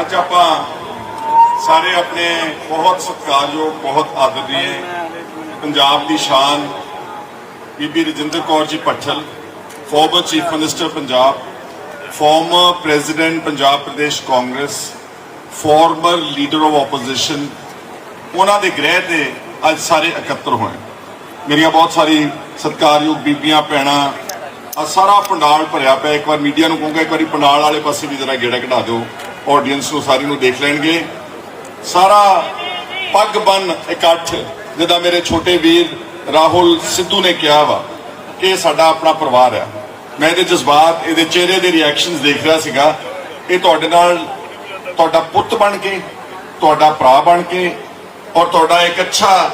ਅੱਜ ਆਪਾਂ ਸਾਰੇ ਆਪਣੇ ਬਹੁਤ ਸਤਿਕਾਰਯੋਗ, ਬਹੁਤ ਆਦਰਨੀय ਪੰਜਾਬ ਦੀ ਸ਼ਾਨ ਬੀਬੀ Rajinder Kaur ji Bhattal former chief minister Punjab former president Punjab Pradesh Congress former leader of opposition ਉਹਨਾਂ ਦੇ ਗ੍ਰਹਿ ਤੇ ਅੱਜ ਸਾਰੇ ਇਕੱਤਰ ਹੋਏ। ਮੇਰੀਆਂ ਬਹੁਤ ਸਾਰੀ ਸਤਿਕਾਰਯੋਗ ਬੀਬੀਆਂ, ਭੈਣਾਂ ਆ ਸਾਰਾ ਪੰਡਾਲ ਭਰਿਆ ਪਿਆ। ਇੱਕ ਵਾਰ ਮੀਡੀਆ ਨੂੰ ਕਹੂੰਗਾ, ਇੱਕ ਵਾਰੀ ਪੰਡਾਲ ਵਾਲੇ ਪਾਸੇ ਵੀ ਜਰਾ ਗੇੜਾ ਕਢਾ ਦਿਓ। ਆਡੀਅנס ਨੂੰ ਸਾਰੀ ਨੂੰ ਦੇਖ ਲੈਣਗੇ। ਸਾਰਾ ਪੱਗ ਬੰਨ ਇਕੱਠ, ਜਿੱਦਾਂ ਮੇਰੇ ਛੋਟੇ ਵੀਰ ਰਾਹੁਲ ਸਿੱਧੂ ਨੇ ਕਿਹਾ ਵਾ ਕਿ ਇਹ ਸਾਡਾ ਆਪਣਾ ਪਰਿਵਾਰ ਆ। ਮੈਂ ਇਹਦੇ ਜਜ਼ਬਾਤ, ਇਹਦੇ ਚਿਹਰੇ ਦੇ ਰਿਐਕਸ਼ਨਸ ਦੇਖ ਰਿਹਾ ਸੀਗਾ। ਇਹ ਤੁਹਾਡੇ ਨਾਲ ਤੁਹਾਡਾ ਪੁੱਤ ਬਣ ਕੇ, ਤੁਹਾਡਾ ਭਰਾ ਬਣ ਕੇ ਔਰ ਤੁਹਾਡਾ ਇੱਕ ਅੱਛਾ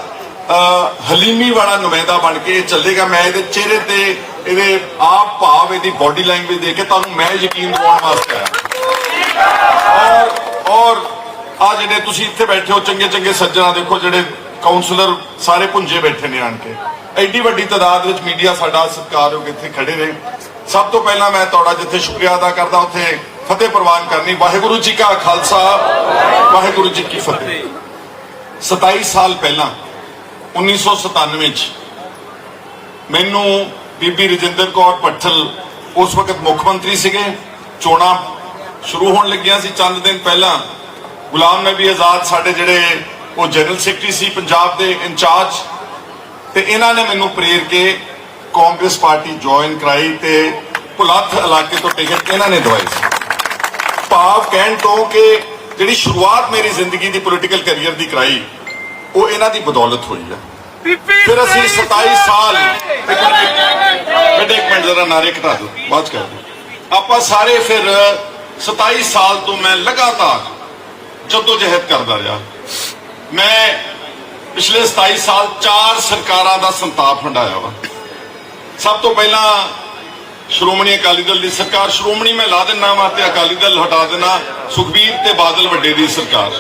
ਹਲੀਮੀ ਵਾਲਾ ਨੁਮਾਇੰਦਾ ਬਣ ਕੇ ਇਹ ਚੱਲੇਗਾ। ਮੈਂ ਇਹਦੇ ਚਿਹਰੇ ਤੇ ਇਹਦੇ ਆਪ ਭਾਵ, ਇਹਦੀ ਬਾਡੀ ਲੈਂਗੁਏਜ ਦੇਖ ਕੇ ਤੁਹਾਨੂੰ ਮੈਂ ਯਕੀਨ ਦਿਵਾਉਣ ਵਾਸਤੇ ਆਇਆ। ਔਰ ਔਰ ਆ ਜਿਹੜੇ ਤੁਸੀਂ ਇੱਥੇ ਬੈਠੇ ਹੋ, ਚੰਗੇ ਚੰਗੇ ਸੱਜਣਾ ਦੇਖੋ, ਜਿਹੜੇ ਕਾਉਂਸਲਰ ਸਾਰੇ ਪੁੰਜੇ ਬੈਠੇ ਨੇ ਆਣ ਕੇ। ਐਡੀ ਵੱਡੀ ਤਾਦਾਦ ਵਿੱਚ ਮੀਡੀਆ ਸਾਡਾ ਸਤਿਕਾਰਯੋਗ ਇੱਥੇ ਖੜੇ ਨੇ। ਸਭ ਤੋਂ ਪਹਿਲਾਂ ਮੈਂ ਤੁਹਾਡਾ ਜਿੱਥੇ ਸ਼ੁਕਰੀਆ ਅਦਾ ਕਰਦਾ, ਉੱਥੇ ਫਤਿਹ ਪ੍ਰਵਾਨ ਕਰਨੀ। ਵਾਹਿਗੁਰੂ ਜੀ ਕਾ ਖਾਲਸਾ, ਵਾਹਿਗੁਰੂ ਜੀ ਕੀ ਫਤਿਹ। 27 ਸਾਲ ਪਹਿਲਾਂ 1997 ਚ, ਮੈਨੂੰ ਬੀਬੀ ਰਜਿੰਦਰ ਕੌਰ ਪੱਠਲ ਉਸ ਵਕਤ ਮੁੱਖ ਮੰਤਰੀ ਸੀਗੇ, ਚੋਣਾਂ ਸ਼ੁਰੂ ਹੋਣ ਲੱਗੀਆਂ ਸੀ ਚੰਦ ਦਿਨ ਪਹਿਲਾਂ। ਗੁਲਾਮ ਨਬੀ ਆਜ਼ਾਦ ਸਾਡੇ ਜਿਹੜੇ ਉਹ ਜਨਰਲ ਸੈਕਟਰੀ ਸੀ ਪੰਜਾਬ ਦੇ ਇੰਚਾਰਜ, ਤੇ ਇਹਨਾਂ ਨੇ ਮੈਨੂੰ ਪ੍ਰੇਰ ਕੇ ਕਾਂਗਰਸ ਪਾਰਟੀ ਜੁਆਇਨ ਕਰਾਈ ਤੇ ਭੁਲੱਥ ਇਲਾਕੇ ਤੋਂ ਟਿਕਟ ਇਹਨਾਂ ਨੇ ਦਵਾਈ ਸੀ। ਭਾਵ ਕਹਿਣ ਤੋਂ ਕਿ ਜਿਹੜੀ ਸ਼ੁਰੂਆਤ ਮੇਰੀ ਜ਼ਿੰਦਗੀ ਦੀ ਪੋਲੀਟੀਕਲ ਕੈਰੀਅਰ ਦੀ ਕਰਾਈ, ਉਹ ਇਹਨਾਂ ਦੀ ਬਦੌਲਤ ਹੋਈ ਹੈ ਫਿਰ ਅਸੀਂ 27 ਸਾਲ ਇੱਕ ਮਿੰਟ ਬੇਟੇ ਇੱਕ ਜ਼ਰਾ ਨਾਰੇ ਘਟਾ ਦਿਓ, ਬਾਅਦ 'ਚ ਕਰ ਦਿਓ। ਆਪਾਂ ਸਾਰੇ ਫਿਰ 27 ਸਾਲ ਤੋਂ ਮੈਂ ਲਗਾਤਾਰ ਜਦੋਂ ਜਹਿਦ ਕਰਦਾ ਰਿਹਾ। ਮੈਂ ਪਿਛਲੇ 27 ਸਾਲ ਚਾਰ ਸਰਕਾਰਾਂ ਦਾ ਸੰਤਾਪ ਹੰਡਾਇਆ ਵਾ। ਸਭ ਤੋਂ ਪਹਿਲਾਂ ਸ਼੍ਰੋਮਣੀ ਅਕਾਲੀ ਦਲ ਦੀ ਸਰਕਾਰ, ਸ਼੍ਰੋਮਣੀ ਮੈਂ ਲਾ ਦਿੰਨਾ ਵਾ ਤੇ ਅਕਾਲੀ ਦਲ ਹਟਾ ਦੇਣਾ ਸੁਖਬੀਰ ਤੇ ਬਾਦਲ ਵੱਡੇ ਦੀ ਸਰਕਾਰ।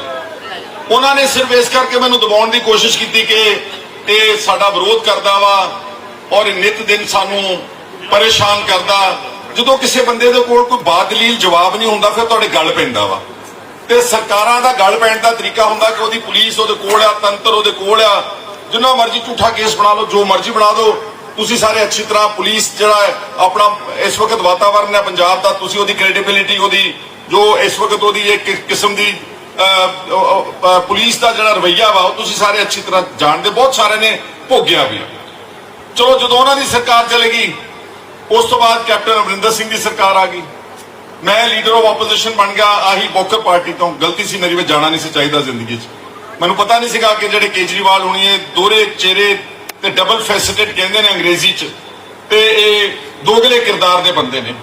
ਉਹਨਾਂ ਨੇ ਸਿਰਫ ਇਸ ਕਰਕੇ ਮੈਨੂੰ ਦਬਾਉਣ ਦੀ ਕੋਸ਼ਿਸ਼ ਕੀਤੀ ਕਿ ਇਹ ਸਾਡਾ ਵਿਰੋਧ ਕਰਦਾ ਵਾ ਔਰ ਇਹ ਨਿਤ ਦਿਨ ਸਾਨੂੰ ਪਰੇਸ਼ਾਨ ਕਰਦਾ। ਜਦੋਂ ਕਿਸੇ ਬੰਦੇ ਦੇ ਕੋਲ ਕੋਈ ਬਾਦਲੀਲ ਜਵਾਬ ਨਹੀਂ ਹੁੰਦਾ ਫਿਰ ਤੁਹਾਡੇ ਗੱਲ ਪੈਂਦਾ ਵਾ। ਤੇ ਸਰਕਾਰਾਂ ਦਾ ਗੱਲ ਪੈਣ ਦਾ ਤਰੀਕਾ ਹੁੰਦਾ ਕਿ ਉਹਦੀ ਪੁਲਿਸ ਉਹਦੇ ਕੋਲ ਆ ਤੰਤਰ ਉਹਦੇ ਕੋਲ ਆ। ਜਿੰਨਾ ਮਰਜ਼ੀ ਝੂਠਾ ਕੇਸ ਬਣਾ ਲਓ ਜੋ ਮਰਜ਼ੀ ਬਣਾ ਦਿਓ ਤੁਸੀਂ ਸਾਰੇ ਅੱਛੀ ਤਰ੍ਹਾਂ ਪੁਲਿਸ ਜਿਹੜਾ ਹੈ, ਆਪਣਾ ਇਸ ਵਕਤ ਵਾਤਾਵਰਨ ਹੈ ਪੰਜਾਬ ਦਾ ਤੁਸੀਂ ਉਹਦੀ ਕ੍ਰੈਡੀਬਿਲਿਟੀ ਉਹਦੀ ਜੋ ਇਸ ਵਕਤ ਉਹਦੀ ਇੱਕ ਕਿਸਮ ਦੀ ਅਹ, ਪੁਲਿਸ ਦਾ ਜਿਹੜਾ ਰਵਈਆ ਵਾ ਉਹ ਤੁਸੀਂ ਸਾਰੇ ਅੱਛੀ ਤਰ੍ਹਾਂ ਜਾਣਦੇ ਬਹੁਤ ਸਾਰੇ ਨੇ ਭੋਗਿਆ ਵੀ। ਚਲੋ ਜਦੋਂ ਉਹਨਾਂ ਦੀ ਸਰਕਾਰ ਚਲੇ ਗਈ ਉਸ ਤੋਂ ਬਾਅਦ ਕੈਪਟਨ ਅਮਰਿੰਦਰ ਸਿੰਘ ਦੀ ਸਰਕਾਰ ਆ ਗਈ। ਮੈਂ ਲੀਡਰ ਆਫ ਆਪੋਜੀਸ਼ਨ ਬਣ ਗਿਆ, ਆਹੀ ਬੋਕਰ ਪਾਰਟੀ ਤੋਂ। ਗਲਤੀ ਸੀ ਮੇਰੀ ਵਿੱਚ ਜਾਣਾ ਨਹੀਂ ਸੀ ਚਾਹੀਦਾ ਜ਼ਿੰਦਗੀ 'ਚ। ਮੈਨੂੰ ਪਤਾ ਨਹੀਂ ਸੀਗਾ ਕਿ ਜਿਹੜੇ ਕੇਜਰੀਵਾਲ ਹੋਣੀ ਹੈ, ਦੋਹਰੇ ਚਿਹਰੇ ਤੇ ਡਬਲ ਫੈਸਟਡ ਕਹਿੰਦੇ ਨੇ ਅੰਗਰੇਜ਼ੀ 'ਚ। ਤੇ ਇਹ ਦੋਗਲੇ ਕਿਰਦਾਰ ਦੇ ਬੰਦੇ ਨੇ।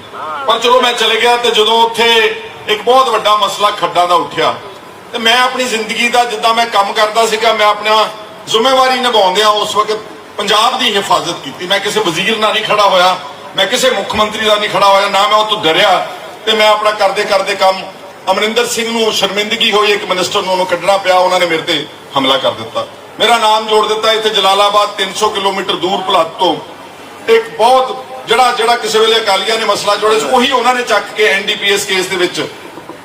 ਪਰ ਚਲੋ ਮੈਂ ਚਲੇ ਗਿਆ ਤੇ ਜਦੋਂ ਉੱਥੇ ਇੱਕ ਬਹੁਤ ਵੱਡਾ ਮਸਲਾ ਖੱਡਾ ਦਾ ਉੱਠਿਆ। ਤੇ ਮੈਂ ਆਪਣੀ ਜ਼ਿੰਦਗੀ ਦਾ, ਜਿੱਦਾਂ ਮੈਂ ਕੰਮ ਕਰਦਾ ਸੀਗਾ, ਮੈਂ ਆਪਣਾ ਜ਼ਿੰਮੇਵਾਰੀ ਨਿਭਾਉਂਦਿਆਂ ਉਸ ਵਕਤ ਪੰਜਾਬ ਦੀ ਹਿਫਾਜ਼ਤ ਕੀਤੀ। ਮੈਂ ਕਿਸੇ ਵਜ਼ੀਰ ਨਾਲ ਨਹੀਂ ਖੜਾ ਹੋਇਆ। ਮੈਂ ਕਿਸੇ ਮੁੱਖ ਮੰਤਰੀ ਦਾ ਨਹੀਂ ਖੜਾ ਹੋਇਆ ਨਾ ਮੈਂ ਉਹ ਤੋਂ ਡਰਿਆ ਤੇ ਮੈਂ ਆਪਣਾ ਕਰਦੇ ਕਰਦੇ ਕੰਮ ਅਮਰਿੰਦਰ ਸਿੰਘ ਨੂੰ ਸ਼ਰਮਿੰਦਗੀ ਹੋਈ ਇੱਕ ਮਿਨਿਸਟਰ ਨੂੰ ਉਹਨੂੰ ਕੱਢਣਾ ਪਿਆ ਉਹਨਾਂ ਨੇ ਮੇਰੇ ਤੇ ਹਮਲਾ ਕਰ ਦਿੱਤਾ। ਮੇਰਾ ਨਾਮ ਜੋੜ ਦਿੱਤਾ ਇੱਥੇ ਜਲਾਲਾਬਾਦ 300 ਕਿਲੋਮੀਟਰ ਦੂਰ ਭੁਲੱਥ ਤੋਂ। ਇੱਕ ਬਹੁਤ ਜਿਹੜਾ ਜਿਹੜਾ ਕਿਸੇ ਵੇਲੇ ਅਕਾਲੀਆਂ ਨੇ ਮਸਲਾ ਜੋੜਿਆ ਸੀ ਉਹੀ ਉਹਨਾਂ ਨੇ ਚੱਕ ਕੇ ਐਨਡੀਪੀਐਸ ਕੇਸ ਦੇ ਵਿੱਚ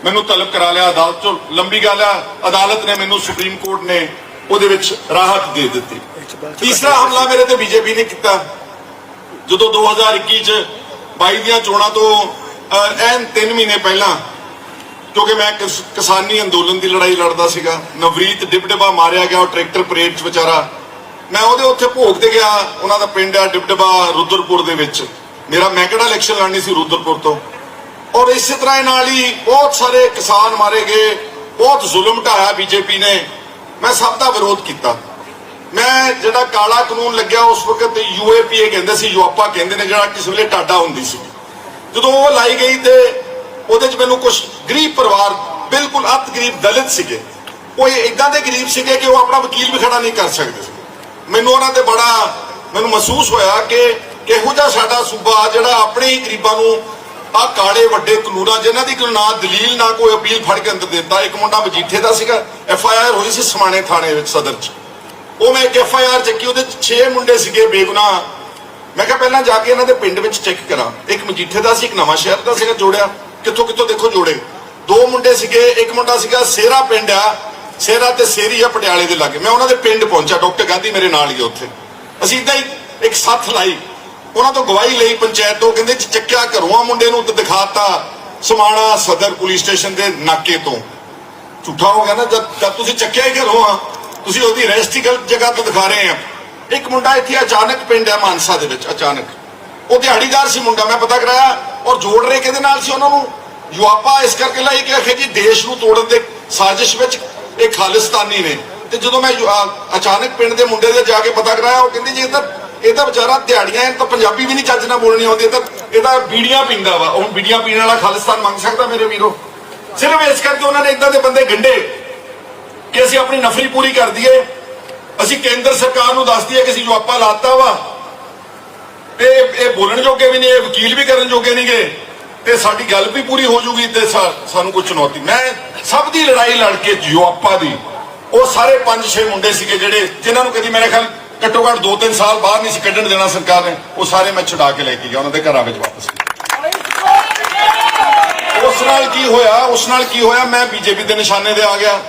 ਮੈਨੂੰ ਤਲਬ ਕਰਾ ਲਿਆ ਅਦਾਲਤ ਚੋਂ ਲੰਬੀ ਗੱਲ ਆ ਅਦਾਲਤ ਨੇ ਮੈਨੂੰ ਸੁਪਰੀਮ ਕੋਰਟ ਨੇ ਉਹਦੇ ਵਿੱਚ ਰਾਹਤ ਦੇ ਦਿੱਤੀ। ਤੀਸਰਾ ਹਮਲਾ ਮੇਰੇ ਤੇ ਬੀਜੇਪੀ ਨੇ ਕੀਤਾ। ਜਦੋਂ 2021 ਚ 22 ਦੀਆਂ ਚੋਣਾਂ ਤੋਂ ਐਨ 3 ਮਹੀਨੇ ਪਹਿਲਾਂ, ਕਿਉਂਕਿ ਮੈਂ ਕਿਸਾਨੀ ਅੰਦੋਲਨ ਦੀ ਲੜਾਈ ਲੜਦਾ ਸੀਗਾ, ਨਵਰੀਤ ਡਿਬਡਬਾ ਮਾਰਿਆ ਗਿਆ, ਉਹ ਟਰੈਕਟਰ ਪਰੇਡ 'ਚ ਵਿਚਾਰਾ। ਮੈਂ ਉਹਦੇ ਉੱਥੇ ਭੋਗ ਤੇ ਗਿਆ, ਉਹਨਾਂ ਦਾ ਪਿੰਡ ਆ ਡਿਬਡਬਾ ਰੁਦਰਪੁਰ ਦੇ ਵਿੱਚ। ਮੇਰਾ ਮੈਂ ਕਿਹੜਾ ਇਲੈਕਸ਼ਨ ਲੜਨੀ ਸੀ ਰੁਦਰਪੁਰ ਤੋਂ? ਔਰ ਇਸੇ ਤਰ੍ਹਾਂ ਨਾਲ ਹੀ ਬਹੁਤ ਸਾਰੇ ਕਿਸਾਨ ਮਾਰੇ ਗਏ, ਬਹੁਤ ਜ਼ੁਲਮ ਢਾਇਆ ਬੀਜੇਪੀ ਨੇ। ਮੈਂ ਸਭ ਦਾ ਵਿਰੋਧ ਕੀਤਾ। ਮੈਂ ਜਿਹੜਾ ਕਾਲਾ ਕਾਨੂੰਨ ਲੱਗਿਆ ਉਸ ਵਕਤ ਯੂਏਪੀਏ ਕਹਿੰਦੇ ਸੀ, ਯੂਆਪਾ ਕਹਿੰਦੇ ਨੇ, ਜਿਹੜਾ ਕਿਸ ਵੇਲੇ ਟਾਡਾ ਹੁੰਦੀ ਸੀ। ਜਦੋਂ ਉਹ ਲਾਈ ਗਈ ਤੇ ਉਹਦੇ ਚ ਮੈਨੂੰ ਕੁਝ ਗਰੀਬ ਪਰਿਵਾਰ, ਬਿਲਕੁਲ ਅਤ ਗਰੀਬ ਦਲਿਤ ਸੀਗੇ। ਉਹ ਇਦਾਂ ਦੇ ਗਰੀਬ ਸੀਗੇ ਕਿ ਉਹ ਆਪਣਾ ਵਕੀਲ ਵੀ ਖੜਾ ਨਹੀਂ ਕਰ ਸਕਦੇ ਮੈਨੂੰ ਉਹਨਾਂ ਤੇ ਬੜਾ ਮੈਨੂੰ ਮਹਿਸੂਸ ਹੋਇਆ ਕਿ ਕਿਹੋ ਜਿਹਾ ਸਾਡਾ ਸੂਬਾ, ਜਿਹੜਾ ਆਪਣੇ ਹੀ ਗਰੀਬਾਂ ਨੂੰ ਆ ਕਾਲੇ ਵੱਡੇ ਕਾਨੂੰਨਾਂ, ਜਿਨ੍ਹਾਂ ਦੀ ਕੋਈ ਨਾ ਦਲੀਲ, ਨਾ ਕੋਈ ਅਪੀਲ ਫੜ ਕੇ ਅੰਦਰ ਦਿੱਤਾ। ਇੱਕ ਮੁੰਡਾ ਮਜੀਠੇ ਦਾ ਸੀਗਾ ਐਫ ਆਈ ਆਰ ਹੋਈ ਸੀ ਸਮਾਣੇ ਥਾਣੇ ਵਿੱਚ ਸਦਰ ਚ। ਉਹ ਮੈਂ ਇੱਕ ਐਫ ਆਈ ਆਰ ਚੱਕੀ, ਉਹਦੇ ਚ 6 ਮੁੰਡੇ ਸੀਗੇ ਬੇਗੁਨਾਹ। ਮੈਂ ਕਿਹਾ ਪਹਿਲਾਂ ਜਾ ਕੇ ਇਹਨਾਂ ਦੇ ਪਿੰਡ ਵਿੱਚ ਚੈੱਕ ਕਰਾਂ। ਇੱਕ ਮਜੀਠੇ ਦਾ ਸੀ, ਇੱਕ ਨਵਾਂ ਸ਼ਹਿਰ ਦਾ ਸੀਗਾ ਜੋੜਿਆ। ਕਿੱਥੋਂ ਕਿੱਥੋਂ ਦੇਖੋ ਜੋੜੇ। ਦੋ ਮੁੰਡੇ ਸੀਗੇ, ਇੱਕ ਮੁੰਡਾ ਸੀਗਾ ਸੇਰਾ ਪਿੰਡ ਆ। ਸੇਰਾ ਤੇ ਸੇਰੀ ਆ ਪਟਿਆਲੇ ਦੇ ਲਾਗੇ। ਮੈਂ ਉਹਨਾਂ ਦੇ ਪਿੰਡ ਪਹੁੰਚਾ ਡਾਕਟਰ ਗਾਂਧੀ ਮੇਰੇ ਨਾਲ ਹੀ ਉੱਥੇ। ਅਸੀਂ ਇਦਾਂ ਹੀ ਇੱਕ ਸੱਥ ਲਾਈ। ਉਹਨਾਂ ਤੋਂ ਗਵਾਹੀ ਲਈ ਪੰਚਾਇਤ ਤੋਂ, ਕਹਿੰਦੇ ਚੱਕਿਆ ਘਰੋਂ ਆ ਮੁੰਡੇ ਨੂੰ ਤੇ ਦਿਖਾਤਾ ਸਮਾਣਾ ਸਦਰ ਪੁਲਿਸ ਸਟੇਸ਼ਨ ਦੇ ਨਾਕੇ ਤੋਂ। ਝੂਠਾ ਹੋ ਗਿਆ ਨਾ ਜਦ ਤੁਸੀਂ ਚੱਕਿਆ ਹੀ ਘਰੋਂ ਆ। ਤੁਸੀਂ ਉਹਦੀ ਰੈਸਟ ਜਗ੍ਹਾ ਤੋਂ ਦਿਖਾ ਰਹੇ ਆ। ਇੱਕ ਮੁੰਡਾ ਇੱਥੇ ਅਚਾਨਕ ਪਿੰਡ ਹੈ ਮਾਨਸਾ ਦੇ ਵਿੱਚ, ਅਚਾਨਕ। ਉਹ ਦਿਹਾੜੀਦਾਰ ਸੀ ਮੁੰਡਾ, ਮੈਂ ਪਤਾ ਕਰਾਇਆ, ਔਰ ਜੋੜ ਰਹੇ ਕਿਹਦੇ ਨਾਲ ਸੀ ਉਹਨਾਂ ਨੂੰ? ਯੁਆਪਾ ਇਸ ਕਰਕੇ ਲਾਈ ਕਿ ਆਖੇ ਜੀ, ਦੇਸ਼ ਨੂੰ ਤੋੜਨ ਦੇ ਸਾਜ਼ਿਸ਼ ਵਿੱਚ ਇਹ ਖਾਲਿਸਤਾਨੀ ਨੇ। ਤੇ ਜਦੋਂ ਮੈਂ ਅਚਾਨਕ ਪਿੰਡ ਦੇ ਮੁੰਡੇ ਦੇ ਜਾ ਕੇ ਪਤਾ ਕਰਾਇਆ, ਉਹ ਕਹਿੰਦੇ ਜੀ ਇਹ ਤਾਂ ਇਹ ਤਾਂ ਵਿਚਾਰਾ ਦਿਹਾੜੀਆਂ ਇਹ ਤਾਂ ਪੰਜਾਬੀ ਵੀ ਨਹੀਂ, ਚੱਜ ਨਾਲ ਬੋਲਣੀ ਆਉਂਦੀ ਇਹ ਤਾਂ ਇਹ ਤਾਂ ਬੀੜੀਆਂ ਪੀਂਦਾ ਵਾ ਹੁਣ ਬੀੜੀਆਂ ਪੀਣ ਵਾਲਾ ਖਾਲਿਸਤਾਨ ਮੰਗ ਸਕਦਾ ਮੇਰੇ ਵੀਰੋ? ਸਿਰਫ ਇਸ ਕਰਕੇ ਉਹਨਾਂ ਨੇ ਇਦਾਂ ਦੇ ਬੰਦੇ ਗੰਡੇ ਕਿ ਅਸੀਂ ਆਪਣੀ ਨਫਰੀ ਪੂਰੀ ਕਰ ਦਈਏ। ਅਸੀਂ ਕੇਂਦਰ ਸਰਕਾਰ ਨੂੰ ਦੱਸ ਦਈਏ ਕਿ ਅਸੀਂ ਜਵਾਪਾ ਲਾਤਾ ਵਾ, ਤੇ ਇਹ ਬੋਲਣ ਜੋਗੇ ਵੀ ਨਹੀਂ, ਇਹ ਵਕੀਲ ਵੀ ਕਰਨ ਜੋਗੇ ਨਹੀਂਗੇ। ਤੇ ਸਾਡੀ ਗੱਲ ਵੀ ਪੂਰੀ ਹੋ ਜੂਗੀ ਤੇ ਸਾਨੂੰ ਕੋਈ ਚੁਣੌਤੀ। ਮੈਂ ਸਭ ਦੀ ਲੜਾਈ ਲੜ ਕੇ ਜਵਾਪਾ ਦੀ, ਉਹ ਸਾਰੇ 5-6 ਮੁੰਡੇ ਸੀਗੇ ਜਿਹੜੇ, ਜਿਨ੍ਹਾਂ ਨੂੰ ਕਦੀ ਮੇਰੇ ਖਿਆਲ ਘੱਟੋ ਘੱਟ 2-3 ਸਾਲ ਬਾਅਦ ਨਹੀਂ ਸੀ ਕੱਢਣ ਦੇਣਾ ਸਰਕਾਰ ਨੇ, ਉਹ ਸਾਰੇ ਮੈਂ ਛੁਡਾ ਕੇ ਲੈ ਕੇ ਗਿਆ, ਉਹਨਾਂ ਦੇ ਘਰਾਂ ਵਿੱਚ ਵਾਪਸ। ਉਸ ਨਾਲ ਕੀ ਹੋਇਆ, ਉਸ ਨਾਲ ਕੀ ਹੋਇਆ, ਮੈਂ ਬੀਜੇਪੀ ਦੇ ਨਿਸ਼ਾਨੇ ਤੇ ਆ ਗਿਆ।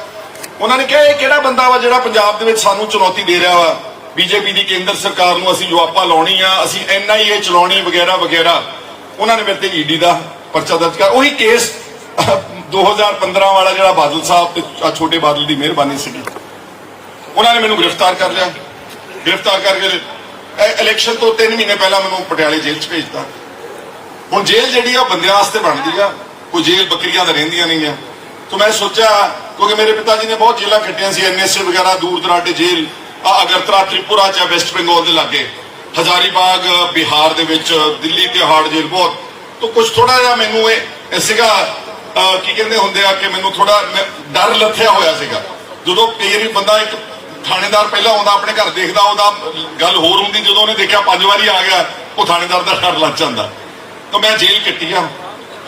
ਉਹਨਾਂ ਨੇ ਕਿਹਾ, ਇਹ ਕਿਹੜਾ ਬੰਦਾ ਵਾ ਜਿਹੜਾ ਪੰਜਾਬ ਦੇ ਵਿੱਚ ਸਾਨੂੰ ਚੁਣੌਤੀ ਦੇ ਰਿਹਾ ਵਾ? ਬੀਜੇਪੀ ਦੀ ਕੇਂਦਰ ਸਰਕਾਰ ਨੂੰ ਅਸੀਂ ਜਵਾਬਾ ਲਾਉਣੀ ਆ, ਅਸੀਂ ਐਨਆਈਏ ਚਲਾਉਣੀ, ਵਗੈਰਾ ਵਗੈਰਾ। ਉਹਨਾਂ ਨੇ ਮੇਰੇ ਤੇ ਈਡੀ ਦਾ ਪਰਚਾ ਦਰਜ ਕਰ ਉਹੀ ਕੇਸ 2015 ਵਾਲਾ ਜਿਹੜਾ ਬਾਦਲ ਸਾਹਿਬ ਤੇ ਛੋਟੇ ਬਾਦਲ ਦੀ ਮਿਹਰਬਾਨੀ ਸੀਗੀ। ਉਹਨਾਂ ਨੇ ਮੈਨੂੰ ਗ੍ਰਿਫਤਾਰ ਕਰ ਲਿਆ। ਗ੍ਰਿਫਤਾਰ ਕਰਕੇ ਇਲੈਕਸ਼ਨ ਤੋਂ 3 ਮਹੀਨੇ ਪਹਿਲਾਂ ਮੈਨੂੰ ਪਟਿਆਲੇ ਜੇਲ੍ਹ 'ਚ ਭੇਜਤਾ। ਹੁਣ ਜੇਲ੍ਹ ਜਿਹੜੀ ਆ ਬੰਦਿਆਂ ਵਾਸਤੇ ਬਣਦੀ ਆ। ਕੋਈ ਜੇਲ੍ਹ ਬੱਕਰੀਆਂ ਦਾ ਰਹਿੰਦੀਆਂ ਨਹੀਂ ਆ। ਤਾਂ ਮੈਂ ਸੋਚਿਆ, ਕਿਉਂਕਿ ਮੇਰੇ ਪਿਤਾ ਜੀ ਨੇ ਬਹੁਤ ਜੇਲ੍ਹਾਂ ਕੱਟੀਆਂ ਸੀ ਐਨਐਸਏ ਵਗੈਰਾ, ਦੂਰ ਦਰਾਡੇ ਜੇਲ੍ਹ। ਆ ਅਗਰਤਲਾ ਤ੍ਰਿਪੁਰਾ ਚ ਵੈਸਟ ਬੰਗਾਲ ਦੇ ਲਾਗੇ। ਹਜ਼ਾਰੀਬਾਗ ਬਿਹਾਰ ਦੇ ਵਿੱਚ, ਦਿੱਲੀ ਤਿਹਾੜ ਜੇਲ੍ਹ ਬਹੁਤ। ਤਾਂ ਕੁਝ ਥੋੜਾ ਜਿਹਾ ਮੈਨੂੰ ਇਹ ਸੀਗਾ ਕੀ ਕਹਿੰਦੇ ਹੁੰਦੇ ਆ ਕਿ ਮੈਨੂੰ ਥੋੜਾ ਡਰ ਲੱਥਿਆ ਹੋਇਆ ਸੀਗਾ। ਜਦੋਂ ਕਈ ਬੰਦਾ ਇੱਕ ਥਾਣੇਦਾਰ ਪਹਿਲਾਂ ਆਉਂਦਾ, ਆਪਣੇ ਘਰ ਦੇਖਦਾ, ਉਹਦਾ ਗੱਲ ਹੋਰ ਹੁੰਦੀ, ਜਦੋਂ ਉਹਨੇ ਦੇਖਿਆ ਪੰਜ ਵਾਰੀ ਆ ਗਿਆ, ਉਹ ਥਾਣੇਦਾਰ ਦਾ ਡਰ ਲੱਗ ਜਾਂਦਾ। ਤਾਂ ਮੈਂ ਜੇਲ੍ਹ ਕੱਟੀ ਆ,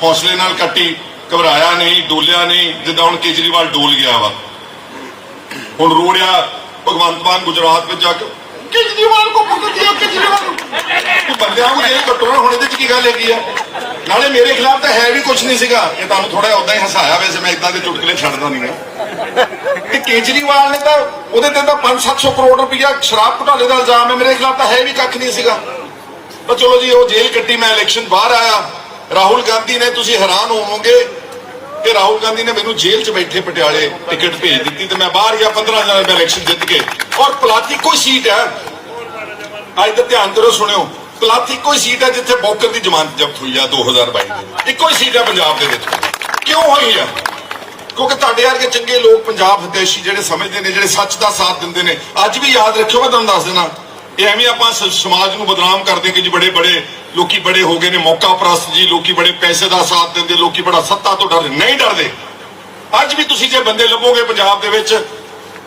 ਹੌਸਲੇ ਨਾਲ ਕੱਟੀ। ਘਬਰਾਇਆ ਨਹੀਂ, ਡੋਲਿਆ ਨਹੀਂ, ਜਿੱਦਾਂ ਹੁਣ ਕੇਜਰੀਵਾਲ ਡੋਲ ਗਿਆ ਵਾ। ਹੁਣ ਰੋ ਭਗਵੰਤ ਮਾਨ ਗੁਜਰਾਤ ਵਿੱਚ ਜਾ ਕੇ, ਕੇਜਰੀਵਾਲ ਕੋ ਪਕੜ ਦਿਓ ਕੇਜਰੀਵਾਲ ਨੂੰ ਬੰਦਿਆਂ ਨੂੰ ਜੇਲ੍ਹ ਕੱਟੋ ਹੁਣ ਇਹਦੇ ਚ ਕੀ ਗੱਲ ਹੈਗੀ ਆ? ਨਾਲੇ ਮੇਰੇ ਖਿਲਾਫ ਤਾਂ ਹੈ ਵੀ ਕੁਝ ਨਹੀਂ ਸੀਗਾ। ਇਹ ਤੁਹਾਨੂੰ ਥੋੜਾ ਜਿਹਾ ਉਦਾਂ ਹੀ ਹਸਾਇਆ ਵੈਸੇ ਮੈਂ ਇਦਾਂ ਦੇ ਚੁਟਕਲੇ ਛੱਡਦਾ ਨਹੀਂ ਗਾ ਤੇ ਕੇਜਰੀਵਾਲ ਨੇ ਤਾਂ ਉਹਦੇ ਤੇ ਤਾਂ 5-700 ਕਰੋੜ ਰੁਪਇਆ ਸ਼ਰਾਬ ਘੁਟਾਲੇ ਦਾ ਇਲਜ਼ਾਮ ਹੈ। ਮੇਰੇ ਖਿਲਾਫ ਤਾਂ ਹੈ ਵੀ ਕੱਖ ਨਹੀਂ ਸੀਗਾ। ਪਰ ਚਲੋ ਜੀ, ਉਹ ਜੇਲ੍ਹ ਕੱਟੀ, ਮੈਂ ਇਲੈਕਸ਼ਨ ਬਾਹਰ ਆਇਆ। ਰਾਹੁਲ ਗਾਂਧੀ ਨੇ ਤੁਸੀਂ ਹੈਰਾਨ ਹੋਵੋਗੇ ਕਿ ਰਾਹੁਲ ਗਾਂਧੀ ਨੇ ਮੈਨੂੰ ਜੇਲ੍ਹ 'ਚ ਬੈਠੇ ਪਟਿਆਲੇ ਟਿਕਟ ਭੇਜ ਦਿੱਤੀ ਤੇ ਮੈਂ ਬਾਹਰ ਗਿਆ 15 ਰੁਪਏ ਇਲੈਕਸ਼ਨ ਜਿੱਤ ਕੇ। ਔਰ ਪਲਾਤੀ ਕੋਈ ਸੀਟ ਹੈ? ਅੱਜ ਤਾਂ ਧਿਆਨ ਕਰੋ, ਸੁਣਿਓ। ਪਲਾਤੀ ਕੋਈ ਸੀਟ ਹੈ ਜਿੱਥੇ ਬੌਕਰ ਦੀ ਜ਼ਮਾਨਤ ਜ਼ਬਤ ਹੋਈ ਆ 2022 ਦੇ? ਇੱਕੋ ਹੀ ਸੀਟ ਹੈ ਪੰਜਾਬ ਦੇ ਵਿੱਚ। ਕਿਉਂ ਹੋਈ ਆ? ਕਿਉਂਕਿ ਤੁਹਾਡੇ ਵਰਗੇ ਚੰਗੇ ਲੋਕ ਪੰਜਾਬ ਹਿਤੈਸ਼ੀ ਜਿਹੜੇ ਸਮਝਦੇ ਨੇ, ਜਿਹੜੇ ਸੱਚ ਦਾ ਸਾਥ ਦਿੰਦੇ ਨੇ, ਅੱਜ ਵੀ ਯਾਦ ਰੱਖਿਓ, ਮੈਂ ਤੁਹਾਨੂੰ ਦੱਸ ਦੇਣਾ ਇਹ ਐਵੇਂ ਆਪਾਂ ਸਮਾਜ ਨੂੰ ਬਦਨਾਮ ਕਰਦੇ ਕਿ ਜੀ ਬੜੇ ਬੜੇ ਲੋਕੀ ਬੜੇ ਹੋ ਗਏ ਨੇ, ਮੌਕਾ ਪ੍ਰਸਤ ਜੀ, ਲੋਕੀ ਬੜੇ ਪੈਸੇ ਦਾ ਸਾਥ ਦਿੰਦੇ, ਲੋਕੀ ਬੜਾ ਸੱਤਾ ਤੋਂ ਡਰਦੇ, ਨਹੀਂ ਡਰਦੇ। ਅੱਜ ਵੀ ਤੁਸੀਂ ਜੇ ਬੰਦੇ ਲੱਭੋਗੇ ਪੰਜਾਬ ਦੇ ਵਿੱਚ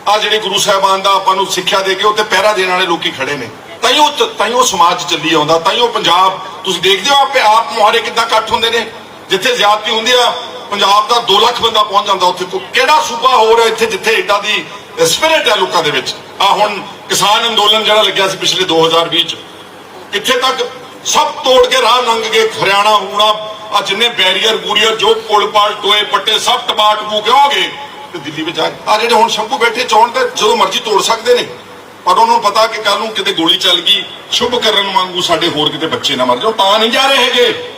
ਆ ਜਿਹੜੇ ਗੁਰੂ ਸਾਹਿਬਾਨ ਦਾ ਆਪਾਂ ਨੂੰ ਸਿੱਖਿਆ ਦੇ ਕੇ ਉੱਤੇ ਪਹਿਰਾ ਦੇਣ ਵਾਲੇ ਲੋਕੀ ਖੜੇ ਨੇ। ਤਾਈਓ ਤਾਈਓ ਸਮਾਜ ਚੱਲੀ ਆਉਂਦਾ ਤਾਈਓ ਪੰਜਾਬ, ਤੁਸੀਂ ਦੇਖਦੇ ਹੋ ਆਪੇ, ਆਪ ਮੁਹਾਰੇ ਕਿੱਦਾਂ ਇਕੱਠ ਹੁੰਦੇ ਨੇ। ਜਿੱਥੇ ਜ਼ਿਆਦਤੀ ਹੁੰਦੀ ਆ, ਪੰਜਾਬ ਦਾ 2 ਲੱਖ ਬੰਦਾ ਪਹੁੰਚ ਜਾਂਦਾ ਉੱਥੇ। ਕਿਹੜਾ ਸੂਬਾ ਹੋਰ ਰਿਹਾ ਇੱਥੇ ਜਿੱਥੇ ਏਡਾ ਦੀ ਸਪਿਰਿਟ ਹੈ ਲੋਕਾਂ ਦੇ ਵਿੱਚ? ਆ ਹੁਣ ਕਿਸਾਨ ਅੰਦੋਲਨ ਜਿਹੜਾ ਲੱਗਿਆ ਸੀ ਪਿਛਲੇ 2020 ਚ। ਕਿੱਥੇ ਤੱਕ ਸਭ ਤੋੜ ਕੇ ਰਾਹ ਲੰਘ ਗਏ। ਹਰਿਆਣਾ, ਹੋਣਾ ਆ ਜਿੰਨੇ ਬੈਰੀਅਰ, ਬੂਰੀਅਰ, ਜੋ ਪੁਲ ਪਾਲ, ਟੋਏ ਪੱਟੇ, ਸਭ ਟਪਾ ਟਪੂ ਕੇ ਹੋ ਗਏ? ਤੇ ਦਿੱਲੀ ਵਿੱਚ ਆ ਆ ਜਿਹੜੇ ਹੁਣ ਸ਼ੰਭੂ ਬੈਠੇ, ਚੌਣ ਤੇ ਜਦੋਂ ਮਰਜ਼ੀ ਤੋੜ ਸਕਦੇ ਨੇ। ਪਰ ਉਹਨਾਂ ਨੂੰ ਪਤਾ ਕਿ ਕੱਲ ਨੂੰ ਕਿਤੇ ਗੋਲੀ ਚੱਲ ਗਈ। ਸ਼ੁਭ ਕਰਨ ਵਾਂਗੂ ਸਾਡੇ ਹੋਰ ਕਿਤੇ ਬੱਚੇ ਨਾ ਮਰ ਜਾਓ ਤਾਂ ਨਹੀਂ ਜਾ ਰਹੇ ਹੈਗੇ।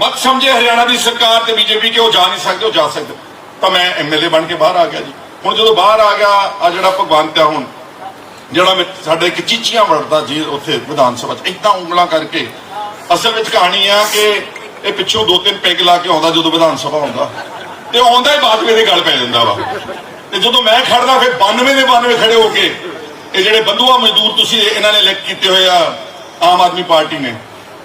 ਮਤ ਸਮਝੇ ਹਰਿਆਣਾ ਦੀ ਸਰਕਾਰ ਤੇ ਬੀਜੇਪੀ ਕਿ ਉਹ ਜਾ ਨਹੀਂ ਸਕਦੇ, ਉਹ ਜਾ ਸਕਦੇ। ਤਾਂ ਮੈਂ ਐਮਐਲਏ ਬਣ ਕੇ ਬਾਹਰ ਆ ਗਿਆ ਜੀ। ਹੁਣ ਜਦੋਂ ਬਾਹਰ ਆ ਗਿਆ ਆ ਜਿਹੜਾ ਭਗਵੰਤ ਆ ਹੁਣ ਜਿਹੜਾ ਸਾਡੇ ਇੱਕ ਚੀਚੀਆਂ ਵੜਦਾ ਜੀ ਉੱਥੇ ਵਿਧਾਨ ਸਭਾ ਚ ਇਦਾਂ ਉਂਗਲਾਂ ਕਰਕੇ। ਅਸਲ ਵਿੱਚ ਕਹਾਣੀ ਆ ਕਿ ਇਹ ਪਿੱਛੋਂ ਦੋ ਤਿੰਨ ਪੈਗ ਲਾ ਕੇ ਆਉਂਦਾ ਜਦੋਂ ਵਿਧਾਨ ਸਭਾ ਆਉਂਦਾ ਤੇ ਆਉਂਦਾ ਹੀ ਬਾਜਵੇ ਦੇ ਗੱਲ ਪੈ ਜਾਂਦਾ ਵਾ। ਤੇ ਜਦੋਂ ਮੈਂ ਖੜਦਾ, ਫਿਰ 92 ਦੇ 92 ਖੜੇ ਹੋ ਕੇ ਇਹ ਜਿਹੜੇ ਬੰਧੂਆ ਮਜ਼ਦੂਰ ਤੁਸੀਂ ਇਹਨਾਂ ਨੇ ਇਲੈਕਟ ਕੀਤੇ ਹੋਏ ਆ, ਆਮ ਆਦਮੀ ਪਾਰਟੀ ਨੇ,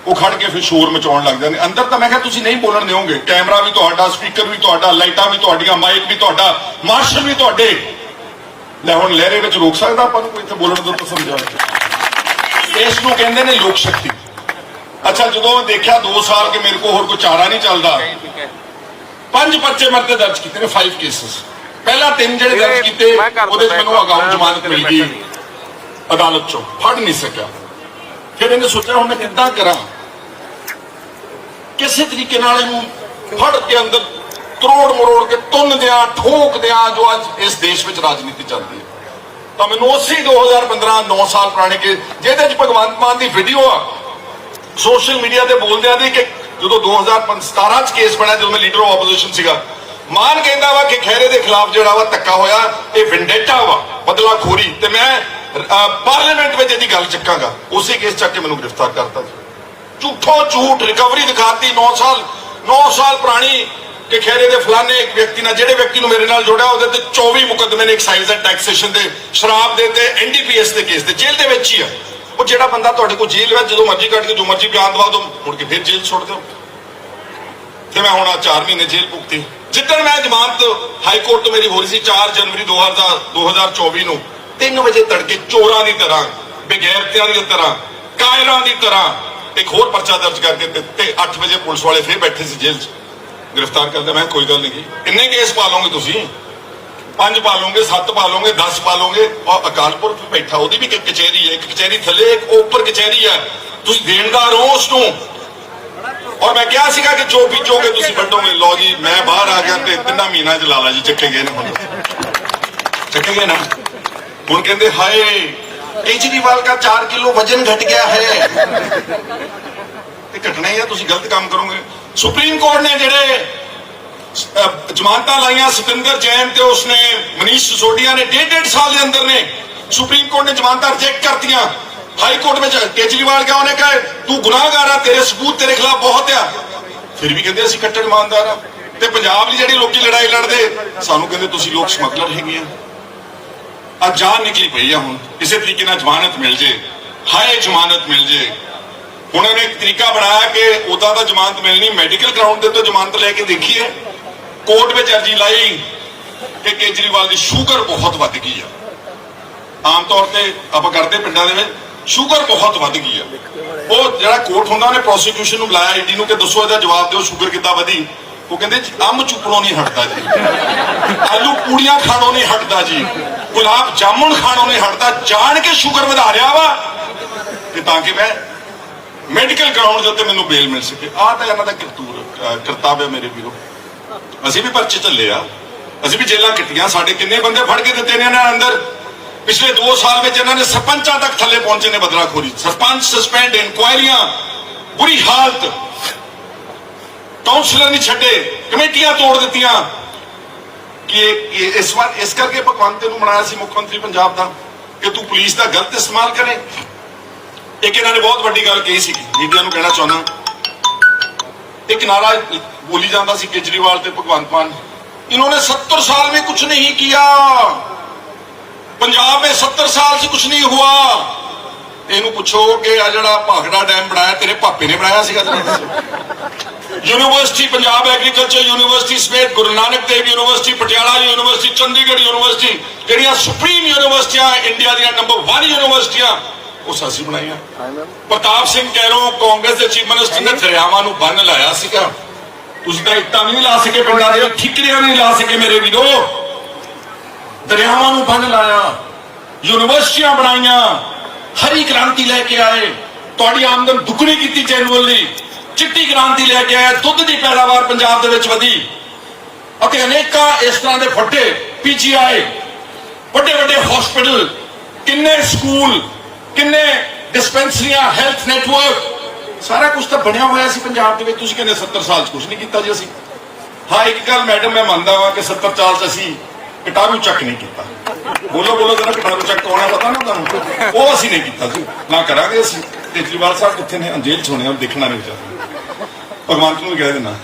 ਉਹ ਖੜ ਕੇ ਫਿਰ ਸ਼ੋਰ ਮਚਾਉਣ ਲੱਗ ਜਾਂਦੇ। ਅੰਦਰ ਤਾਂ ਮੈਂ ਕਿਹਾ ਤੁਸੀਂ ਨਹੀਂ ਬੋਲਣ ਦਿਓਗੇ। ਕੈਮਰਾ ਵੀ ਤੁਹਾਡਾ, ਸਪੀਕਰ ਵੀ ਤੁਹਾਡਾ, ਲਾਈਟਾਂ ਵੀ ਤੁਹਾਡੀਆਂ, ਮਾਈਕ ਵੀ ਤੁਹਾਡਾ, ਮਾਰਸ਼ਲ ਵੀ ਤੁਹਾਡੇ। ਲੈ ਹੁਣ ਲਹਿਰੇ ਵਿੱਚ ਰੋਕ ਸਕਦਾ ਆਪਾਂ ਨੂੰ ਕੋਈ ਇੱਥੇ ਬੋਲਣ ਤੋਂ ਸਮਝਾਓ ਇਸ ਨੂੰ ਕਹਿੰਦੇ ਨੇ ਲੋਕ ਸ਼ਕਤੀ। ਅੱਛਾ ਜਦੋਂ ਮੈਂ ਦੇਖਿਆ 2 ਸਾਲ ਕੇ ਮੇਰੇ ਕੋਲ ਹੋਰ ਕੋਈ ਚਾਰਾ ਨਹੀਂ ਚੱਲਦਾ। ਪੰਜ ਪਰਚੇ ਮਰਤੇ ਦਰਜ ਕੀਤੇ ਨੇ 5 ਕੇਸਸ ਪਹਿਲਾ ਤਿੰਨ ਜਿਹੜੇ ਦਰਜ ਕੀਤੇ ਉਹਦੇ 'ਚ ਦਿੰਦਾ ਮੈਨੂੰ ਅਗਾਊਂ ਜ਼ਮਾਨਤ ਮਿਲ ਗਈ। ਅਦਾਲਤ ਚੋਂ ਫੜ ਨਹੀਂ ਸਕਿਆ। ਫਿਰ ਇਹਨੇ ਸੋਚਿਆ ਹੁਣ ਮੈਂ ਕਿੱਦਾਂ ਕਰਾਂ? ਕਿਸੇ ਤਰੀਕੇ ਨਾਲ ਇਹਨੂੰ ਫੜ ਕੇ ਅੰਦਰ ਤਰੋੜ ਮਰੋੜ ਕੇ ਤੁੰਨ ਦਿਆਂ, ਠੋਕ ਦਿਆਂ ਜੋ ਅੱਜ ਇਸ ਦੇਸ਼ ਵਿੱਚ ਰਾਜਨੀਤੀ ਚੱਲਦੀ ਹੈ। ਤਾਂ ਮੈਨੂੰ ਉਸੇ 2015 9 ਸਾਲ ਪੁਰਾਣੇ ਕੇ ਜਿਹਦੇ ਚ ਭਗਵੰਤ ਮਾਨ ਦੀ ਵੀਡੀਓ ਆ, ਸੋਸ਼ਲ ਮੀਡੀਆ ਤੇ ਬੋਲਦਿਆਂ ਦੀ ਕਿ ਜਦੋਂ 2017 ਚ ਕੇਸ ਬਣਿਆ, ਜਦੋਂ ਮੈਂ ਲੀਡਰ ਆਫ ਆਪੋਜੀਸ਼ਨ ਸੀਗਾ, ਮਾਨ ਕਹਿੰਦਾ ਵਾ ਕਿ ਖੈਰੇ ਦੇ ਖਿਲਾਫ ਜਿਹੜਾ ਵਾ ਧੱਕਾ ਹੋਇਆ, ਇਹ ਵਿੰਡੇਟਾ ਵਾ, ਬਦਲਾਖੋਰੀ। ਤੇ ਮੈਂ ਪਾਰਲੀਮੈਂਟ ਵਿੱਚ ਇਹਦੀ ਗੱਲ ਚੱਕਾਂਗਾ। ਉਸੇ ਕੇਸ ਚੱਕ ਕੇ ਮੈਨੂੰ ਗ੍ਰਿਫਤਾਰ ਕਰਤਾ ਜੀ। ਝੂਠੋ ਝੂਠ ਰਿਕਵਰੀ ਦਿਖਾਤੀ 9 ਸਾਲ 9 ਸਾਲ ਪੁਰਾਣੀ ਕਿ ਖੈਰੇ ਦੇ ਫਲਾਣੇ ਇੱਕ ਵਿਅਕਤੀ ਨਾਲ, ਜਿਹੜੇ ਵਿਅਕਤੀ ਨੂੰ ਮੇਰੇ ਨਾਲ ਜੋੜਿਆ, ਉਹਦੇ ਤੇ 24 ਮੁਕੱਦਮੇ ਨੇ ਐਕਸਾਈਜ਼ ਐਂਡ ਟੈਕਸੇਸ਼ਨ ਦੇ ਸ਼ਰਾਬ ਦੇ ਤੇ ਐਨਡੀਪੀਐਸ ਦੇ ਕੇਸ ਤੇ, ਜੇਲ੍ਹ ਦੇ ਵਿੱਚ ਹੀ ਆ। ਉਹ ਜਿਹੜਾ ਬੰਦਾ ਤੁਹਾਡੇ ਕੋਲ ਜੇਲ੍ਹ ਵਿੱਚ ਜਦੋਂ ਮਰਜ਼ੀ ਕੱਢ ਕੇ, ਜੋ ਮਰਜ਼ੀ ਬਿਆਨ ਦਵਾ ਦੋ, ਮੁੜ ਕੇ ਫਿਰ ਜੇਲ੍ਹ ਛੋੜ ਦਿਓ। ਤੇ ਮੈਂ ਹੁਣ ਆ 4 ਮਹੀਨੇ ਜੇਲ੍ਹ ਭੁਗਤੀ। ਜਿੱਦਣ ਮੈਂ ਜ਼ਮਾਨਤ ਹਾਈ ਕੋਰਟ ਤੋਂ ਮੇਰੀ ਹੋ ਰਹੀ ਸੀ 4 ਜਨਵਰੀ 2000 2024 ਨੂੰ 3 ਵਜੇ ਤੜਕੇ ਚੋਰਾਂ ਦੀ ਤਰ੍ਹਾਂ, ਬੇਗੈਰਤੀਆਂ ਦੀ ਤਰ੍ਹਾਂ, ਕਾਇਰਾਂ ਦੀ ਤਰ੍ਹਾਂ, ਇੱਕ ਹੋਰ ਪਰਚਾ ਦਰਜ ਕਰਕੇ ਤੇ- ਤੇ 8 ਵਜੇ ਪੁਲਿਸ ਵਾਲੇ ਫਿਰ ਬੈਠੇ ਸੀ ਜੇਲ੍ਹ 'ਚ। ਗ੍ਰਿਫਤਾਰ ਕਰਦਾ ਮੈਂ ਕਿਹਾ ਕੋਈ ਗੱਲ ਨਹੀਂ ਗੀ ਕੇਸ ਪਾ ਲਓਗੇ ਤੁਸੀਂ? ਪੰਜ ਪਾ ਲਓਗੇ, ਸੱਤ ਪਾ ਲਓਗੇ 10 ਪਾ ਲਓਗੇ। ਔਰ ਅਕਾਲਪੁਰ ਬੈਠਾ, ਉਹਦੀ ਵੀ ਇੱਕ ਕਚਹਿਰੀ ਹੈ, ਇੱਕ ਕਚਹਿਰੀ ਥੱਲੇ, ਇੱਕ ਉੱਪਰ ਕਚਹਿਰੀ ਹੈ। ਤੁਸੀਂ ਦੇਣਦਾਰ ਹੋ ਉਸ ਨੂੰ। ਔਰ ਮੈਂ ਕਿਹਾ ਸੀਗਾ ਕਿ ਜੋ ਪੀਚੋਗੇ ਤੁਸੀਂ ਵੱਡੋਗੇ। ਲਓ ਜੀ, ਮੈਂ ਬਾਹਰ ਆ ਗਿਆ ਤੇ ਤਿੰਨਾਂ ਮਹੀਨਾ ਚ ਲਾਲਾ ਜੀ ਚੱਕੇ ਗਏ ਨੇ ਹੁਣ। ਚੱਕੇ ਗਏ ਨਾ। ਹੁਣ ਕਹਿੰਦੇ, ਹਾਏ, ਕੇਜਰੀਵਾਲ ਦਾ 4 ਕਿਲੋ ਵਜਨ ਘਟ ਗਿਆ ਹੈ। ਤੇ ਘਟਣਾ ਹੀ ਆ ਤੁਸੀਂ ਗਲਤ ਕੰਮ ਕਰੋਗੇ। ਸੁਪਰੀਮ ਕੋਰਟ ਨੇ ਜਿਹੜੇ ਜ਼ਮਾਨਤਾਂ ਲਾਈਆਂ ਸਤਿੰਦਰ ਜੈਨ ਤੇ ਉਸਨੇ ਮਨੀਸ਼ ਸਿਸੋਡੀਆ ਨੇ ਡੇਢ ਡੇਢ ਸਾਲ ਦੇ ਅੰਦਰ ਨੇ, ਸੁਪਰੀਮ ਕੋਰਟ ਨੇ ਜ਼ਮਾਨਤਾਂ ਰਿਜੈਕਟ ਕਰਤੀਆਂ। ਹਾਈ ਕੋਰਟ ਵਿੱਚ ਕੇਜਰੀਵਾਲ ਕਿਹਾ ਉਹਨੇ ਕਹੇ, ਤੂੰ ਗੁਨਾਹਗਾਰ ਆ, ਤੇਰੇ ਸਬੂਤ ਤੇਰੇ ਖਿਲਾਫ ਬਹੁਤ ਆ। ਫਿਰ ਵੀ ਕਹਿੰਦੇ ਅਸੀਂ ਕੱਟੜ ਇਮਾਨਦਾਰ ਆ। ਤੇ ਪੰਜਾਬ ਦੀ ਜਿਹੜੀ ਲੋਕੀ ਲੜਾਈ ਲੜਦੇ, ਸਾਨੂੰ ਕਹਿੰਦੇ ਤੁਸੀਂ ਲੋਕ ਸਮਗਲਰ ਹੈਗੇ ਆ। ਆ ਜਾਨ ਨਿਕਲੀ ਪਈ ਆ ਹੁਣ, ਇਸੇ ਤਰੀਕੇ ਨਾਲ ਜ਼ਮਾਨਤ ਮਿਲ ਜੇ, ਹਾਏ ਜ਼ਮਾਨਤ ਮਿਲ ਜੇ। ਹੁਣ ਉਹਨੇ ਇੱਕ ਤਰੀਕਾ ਬਣਾਇਆ ਕਿ ਉਦਾਂ ਤਾਂ ਜ਼ਮਾਨਤ ਮਿਲਣੀ ਮੈਡੀਕਲ ਗਰਾਊਂਡ ਦੇ ਤੋਂ ਜ਼ਮਾਨਤ ਲੈ ਕੇ ਦੇਖੀਏ ਕੋਰਟ ਵਿੱਚ ਅਰਜੀ ਲਾਈ ਕਿ ਕੇਜਰੀਵਾਲ ਦੀ ਸ਼ੂਗਰ ਬਹੁਤ ਵੱਧ ਗਈ ਆ। ਆਮ ਤੌਰ ਤੇ ਆਪਾਂ ਕਰਦੇ ਪਿੰਡਾਂ ਦੇ ਵਿੱਚ, ਸ਼ੂਗਰ ਬਹੁਤ ਵੱਧ ਗਈ ਆ। ਉਹ ਜਿਹੜਾ ਕੋਰਟ ਹੁੰਦਾ, ਉਹਨੇ ਪ੍ਰੋਸੀਕਿਊਸ਼ਨ ਨੂੰ ਬੁਲਾਇਆ ਈਡੀ ਨੂੰ ਕਿ ਦੱਸੋ ਇਹਦਾ ਜਵਾਬ ਦਿਓ, ਸ਼ੂਗਰ ਕਿੱਦਾਂ ਵਧੀ? ਉਹ ਕਹਿੰਦੇ, ਜੀ, ਅੰਬ ਨਹੀਂ ਹਟਦਾ ਜੀ। ਆਲੂ ਪੂੜੀਆਂ ਖਾਣੋਂ ਨਹੀਂ ਹਟਦਾ ਜੀ। ਗੁਲਾਬ ਜਾਮੁਨ ਖਾਣੋਂ ਨਹੀਂ ਹਟਦਾ। ਜਾਣ ਕੇ ਸ਼ੂਗਰ ਵਧਾ ਰਿਹਾ ਵਾ। ਕਿ ਤਾਂ ਕਿ ਮੈਂ ਮੈਡੀਕਲ ਗਰਾਊਂਡ ਦੇ ਉੱਤੇ ਮੈਨੂੰ ਬੇਲ ਮਿਲ ਸਕੇ। ਆਹ ਤਾਂ ਇਹਨਾਂ ਦਾ ਕਰਤੂਰ ਕਰਤੱਵ ਹੈ ਮੇਰੇ ਵੀਰੋ। ਅਸੀਂ ਵੀ ਪਰਚੇ ਚੱਲੇ ਆ। ਅਸੀਂ ਵੀ ਜੇਲਾਂ ਕਿੱਟੀਆਂ। ਸਾਡੇ ਕਿੰਨੇ ਬੰਦੇ ਫੜ ਕੇ ਦਿੱਤੇ ਨੇ ਇਹਨਾਂ ਅੰਦਰ? ਪਿਛਲੇ 2 ਸਾਲ ਵਿੱਚ ਇਹਨਾਂ ਨੇ ਸਰਪੰਚਾਂ ਤੱਕ ਥੱਲੇ ਪਹੁੰਚੇ ਨੇ ਬਦਲਾਖੋਰੀ। ਸਰਪੰਚ ਸਸਪੈਂਡ ਇਨਕੁਆਇਰੀਆਂ ਬੁਰੀ ਹਾਲਤ। ਕਾਉਂਸਲਰ ਨਹੀਂ ਛੱਡੇ। ਕਮੇਟੀਆਂ ਤੋੜ ਦਿੱਤੀਆਂ। ਕਿ ਇਸ ਵਾਰ ਇਸ ਕਰਕੇ ਭਗਵੰਤ ਨੂੰ ਬਣਾਇਆ ਸੀ ਮੁੱਖ ਮੰਤਰੀ ਪੰਜਾਬ ਦਾ। ਕਿ ਤੂੰ ਪੁਲਿਸ ਦਾ ਗਲਤ ਇਸਤੇਮਾਲ ਕਰੇ। ਇੱਕ ਇਹਨਾਂ ਨੇ ਬਹੁਤ ਵੱਡੀ ਗੱਲ ਕਹੀ ਸੀ ਮੀਡੀਆ ਨੂੰ ਕਹਿਣਾ ਚਾਹੁੰਦਾ एक नारा बोली जाता सी केजरीवाल ते भगवंत मान इन्होंने सत्तर साल में कुछ नहीं किया पंजाब में सत्तर साल से कुछ नहीं हुआ ਇਹਨੂੰ ਪੁੱਛੋ ਕਿ ਆ ਜਿਹੜਾ ਭਾਖੜਾ ਡੈਮ ਬਣਾਇਆ ਤੇਰੇ ਪਾਪੇ ਨੇ ਬਣਾਇਆ ਸੀਗਾ ਯੂਨੀਵਰਸਿਟੀ ਪੰਜਾਬ ਐਗਰੀਕਲਚਰ ਯੂਨੀਵਰਸਿਟੀ ਸਮੇਤ Guru Nanak Dev university Patiala university Chandigarh university ਜਿਹੜੀਆਂ ਸੁਪਰੀਮ ਯੂਨੀਵਰਸਿਟੀਆਂ ਇੰਡੀਆ ਦੀਆਂ ਨੰਬਰ 1 ਯੂਨੀਵਰਸਿਟੀਆਂ ਉਹ ਸਾਸੀ ਬਣਾਈਆਂ ਪ੍ਰਤਾਪ ਸਿੰਘ ਕੈਰੋਂ ਕਾਂਗਰਸ ਦੇ ਚੀਫ ਮਿਨਿਸਟਰ ਨੇ ਦਰਿਆਵਾਂ ਨੂੰ ਬੰਨ ਲਾਇਆ ਸੀਗਾ। ਤੁਸੀਂ ਤਾਂ ਇੱਟਾਂ ਵੀ ਨਹੀਂ ਲਾ ਸਕੇ ਪਿੰਡਾਂ ਦੇ ਠਿਕਰੀਆਂ ਵੀ ਨਹੀਂ ਲਾ ਸਕੇ ਮੇਰੇ ਵੀਰੋ। ਦਰਿਆਵਾਂ ਨੂੰ ਬੰਨ ਲਾਇਆ। ਯੂਨੀਵਰਸਿਟੀਆਂ ਬਣਾਈਆਂ। ਹਰੀ ਕ੍ਰਾਂਤੀ ਲੈ ਕੇ ਆਏ। ਤੁਹਾਡੀ ਆਮਦਨ ਦੁੱਗਣੀ ਕੀਤੀ ਜੈਨੂਅਲੀ ਚਿੱਟੀ ਕ੍ਰਾਂਤੀ ਲੈ ਕੇ ਆਏ ਦੁੱਧ ਦੀ ਪੈਦਾਵਾਰ ਪੰਜਾਬ ਦੇ ਵਿੱਚ ਵਧੀ। ਅਤੇ ਅਨੇਕਾਂ ਇਸ ਤਰ੍ਹਾਂ ਦੇ ਵੱਡੇ ਪੀਜੀਆਈ ਵੱਡੇ ਵੱਡੇ ਹਸਪੀਟਲ ਕਿੰਨੇ ਸਕੂਲ ਕਿੰਨੇ ਡਿਸਪੈਂਸਰੀਆਂ ਹੈਲਥ ਨੈਟਵਰਕ ਸਾਰਾ ਕੁਝ ਤਾਂ ਬਣਿਆ ਹੋਇਆ ਸੀ ਪੰਜਾਬ ਦੇ ਵਿੱਚ। ਤੁਸੀਂ ਕਹਿੰਦੇ 70 ਸਾਲ ਚ ਕੁਝ ਨਹੀਂ ਕੀਤਾ ਜੀ ਅਸੀਂ। ਹਾਂ, ਇੱਕ ਗੱਲ ਮੈਡਮ ਮੈਂ ਮੰਨਦਾ ਵਾਂ ਕਿ 70 ਸਾਲ ਚ ਅਸੀਂ ਕਟਾਰੂ ਚੱਕ ਨਹੀਂ ਕੀਤਾ। ਬੋਲੋ ਬੋਲੋ, ਜਰਾ ਕਟਾਰੂ ਚੱਕ ਕੌਣ ਹੈ ਪਤਾ ਨਾ ਤੁਹਾਨੂੰ? ਉਹ ਅਸੀਂ ਨਹੀਂ ਕੀਤਾ ਜੀ। ਨਾ ਕਰਾਂਗੇ ਅਸੀਂ। ਕੇਜਰੀਵਾਲ ਸਾਹਿਬ ਕਿੱਥੇ ਨੇ? ਜੇਲ੍ਹ ਚ ਹੋਣੇ ਆ, ਦੇਖਣਾ ਨਹੀਂ ਚਾਹੀਦਾ। ਭਗਵੰਤ ਨੂੰ ਕਹਿ ਦੇਣਾ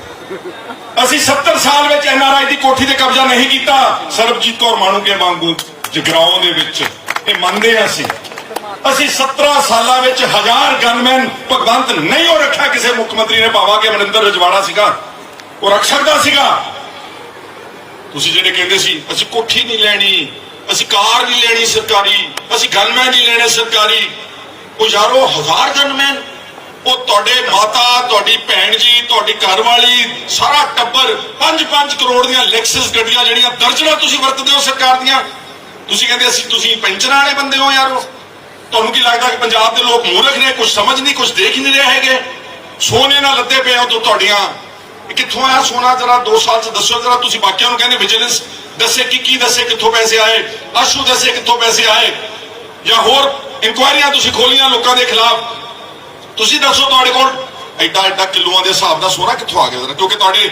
ਅਸੀਂ 70 ਸਾਲ ਵਿੱਚ ਐਨਆਰਆਈ ਦੀ ਕੋਠੀ ਤੇ ਕਬਜ਼ਾ ਨਹੀਂ ਕੀਤਾ। ਸਰਬਜੀਤ ਕੌਰ ਮਾਣੂਕੇ ਵਾਂਗੂ ਜਗਰਾਉਂ ਦੇ ਵਿੱਚ। ਇਹ ਮੰਨਦੇ ਹਾਂ ਅਸੀਂ। ਅਸੀਂ 17 ਸਾਲਾਂ ਵਿੱਚ ਹਜ਼ਾਰ ਗਨਮੈਨ ਭਗਵੰਤ ਨਹੀਂ ਉਹ ਰੱਖਿਆ ਕਿਸੇ ਮੁੱਖ ਮੰਤਰੀ ਨੇ, ਭਾਵਾ ਕਿ ਮਨਿੰਦਰ ਰਜਵਾੜਾ ਸੀਗਾ। ਉਹ ਰੱਖ ਸਕਦਾ ਸੀਗਾ। ਤੁਸੀਂ ਜਿਹੜੇ ਕਹਿੰਦੇ ਸੀ, ਅਸੀਂ ਕੋਠੀ ਨਹੀਂ ਲੈਣੀ, ਅਸੀਂ ਕਾਰ ਨਹੀਂ ਲੈਣੀ ਸਰਕਾਰੀ, ਅਸੀਂ ਗਨਮੈਨ ਨਹੀਂ ਲੈਣੇ ਸਰਕਾਰੀ। ਉਹ ਯਾਰੋ ਹਜ਼ਾਰ ਗਨਮੈਨ ਉਹ ਤੁਹਾਡੇ ਮਾਤਾ, ਤੁਹਾਡੀ ਭੈਣ ਜੀ, ਤੁਹਾਡੀ ਘਰਵਾਲੀ ਸਾਰਾ ਟੱਬਰ 5-5 ਕਰੋੜ ਦੀਆਂ ਲੈਕਸਸ ਗੱਡੀਆਂ ਜਿਹੜੀਆਂ ਦਰਜਨਾਂ ਤੁਸੀਂ ਵਰਤਦੇ ਹੋ ਸਰਕਾਰ ਦੀਆਂ। ਤੁਸੀਂ ਕਹਿੰਦੇ ਅਸੀਂ, ਤੁਸੀਂ ਪੈਨਸ਼ਨ ਵਾਲੇ ਬੰਦੇ ਹੋ ਯਾਰੋ ਤੁਹਾਨੂੰ ਕੀ ਲੱਗਦਾ ਕਿ ਪੰਜਾਬ ਦੇ ਲੋਕ ਮੂਰਖ ਨੇ? ਕੁਝ ਸਮਝ ਨਹੀਂ ਕੁਝ ਦੇਖ ਹੀ ਨਹੀਂ ਰਹੇ ਹੈਗੇ। ਸੋਨੇ ਨਾਲ ਲੱਦੇ ਪਏ ਹੋ ਤੋਂ ਤੁਹਾਡੀਆਂ। ਕਿੱਥੋਂ ਆਇਆ ਸੋਨਾ? ਜਰਾ 2 ਸਾਲ ਚ ਦੱਸੋ ਜਰਾ ਤੁਸੀਂ ਬਾਕੀਆਂ ਨੂੰ ਕਹਿੰਦੇ ਵਿਜੀਲੈਂਸ ਦੱਸੇ ਕਿ ਕੀ ਦੱਸੇ, ਕਿੱਥੋਂ ਪੈਸੇ ਆਏ? ਅਸ਼ੂ ਦੱਸੇ ਕਿੱਥੋਂ ਪੈਸੇ ਆਏ? ਜਾਂ ਹੋਰ ਇਨਕੁਆਇਰੀਆਂ ਤੁਸੀਂ ਖੋਲੀਆਂ ਲੋਕਾਂ ਦੇ ਖਿਲਾਫ? ਤੁਸੀਂ ਦੱਸੋ ਤੁਹਾਡੇ ਕੋਲ। ਐਡਾ ਐਡਾ ਕਿਲੋਆਂ ਦੇ ਹਿਸਾਬ ਦਾ ਸੋਨਾ ਕਿੱਥੋਂ ਆ ਗਿਆ ਜਰਾ? ਕਿਉਂਕਿ ਤੁਹਾਡੇ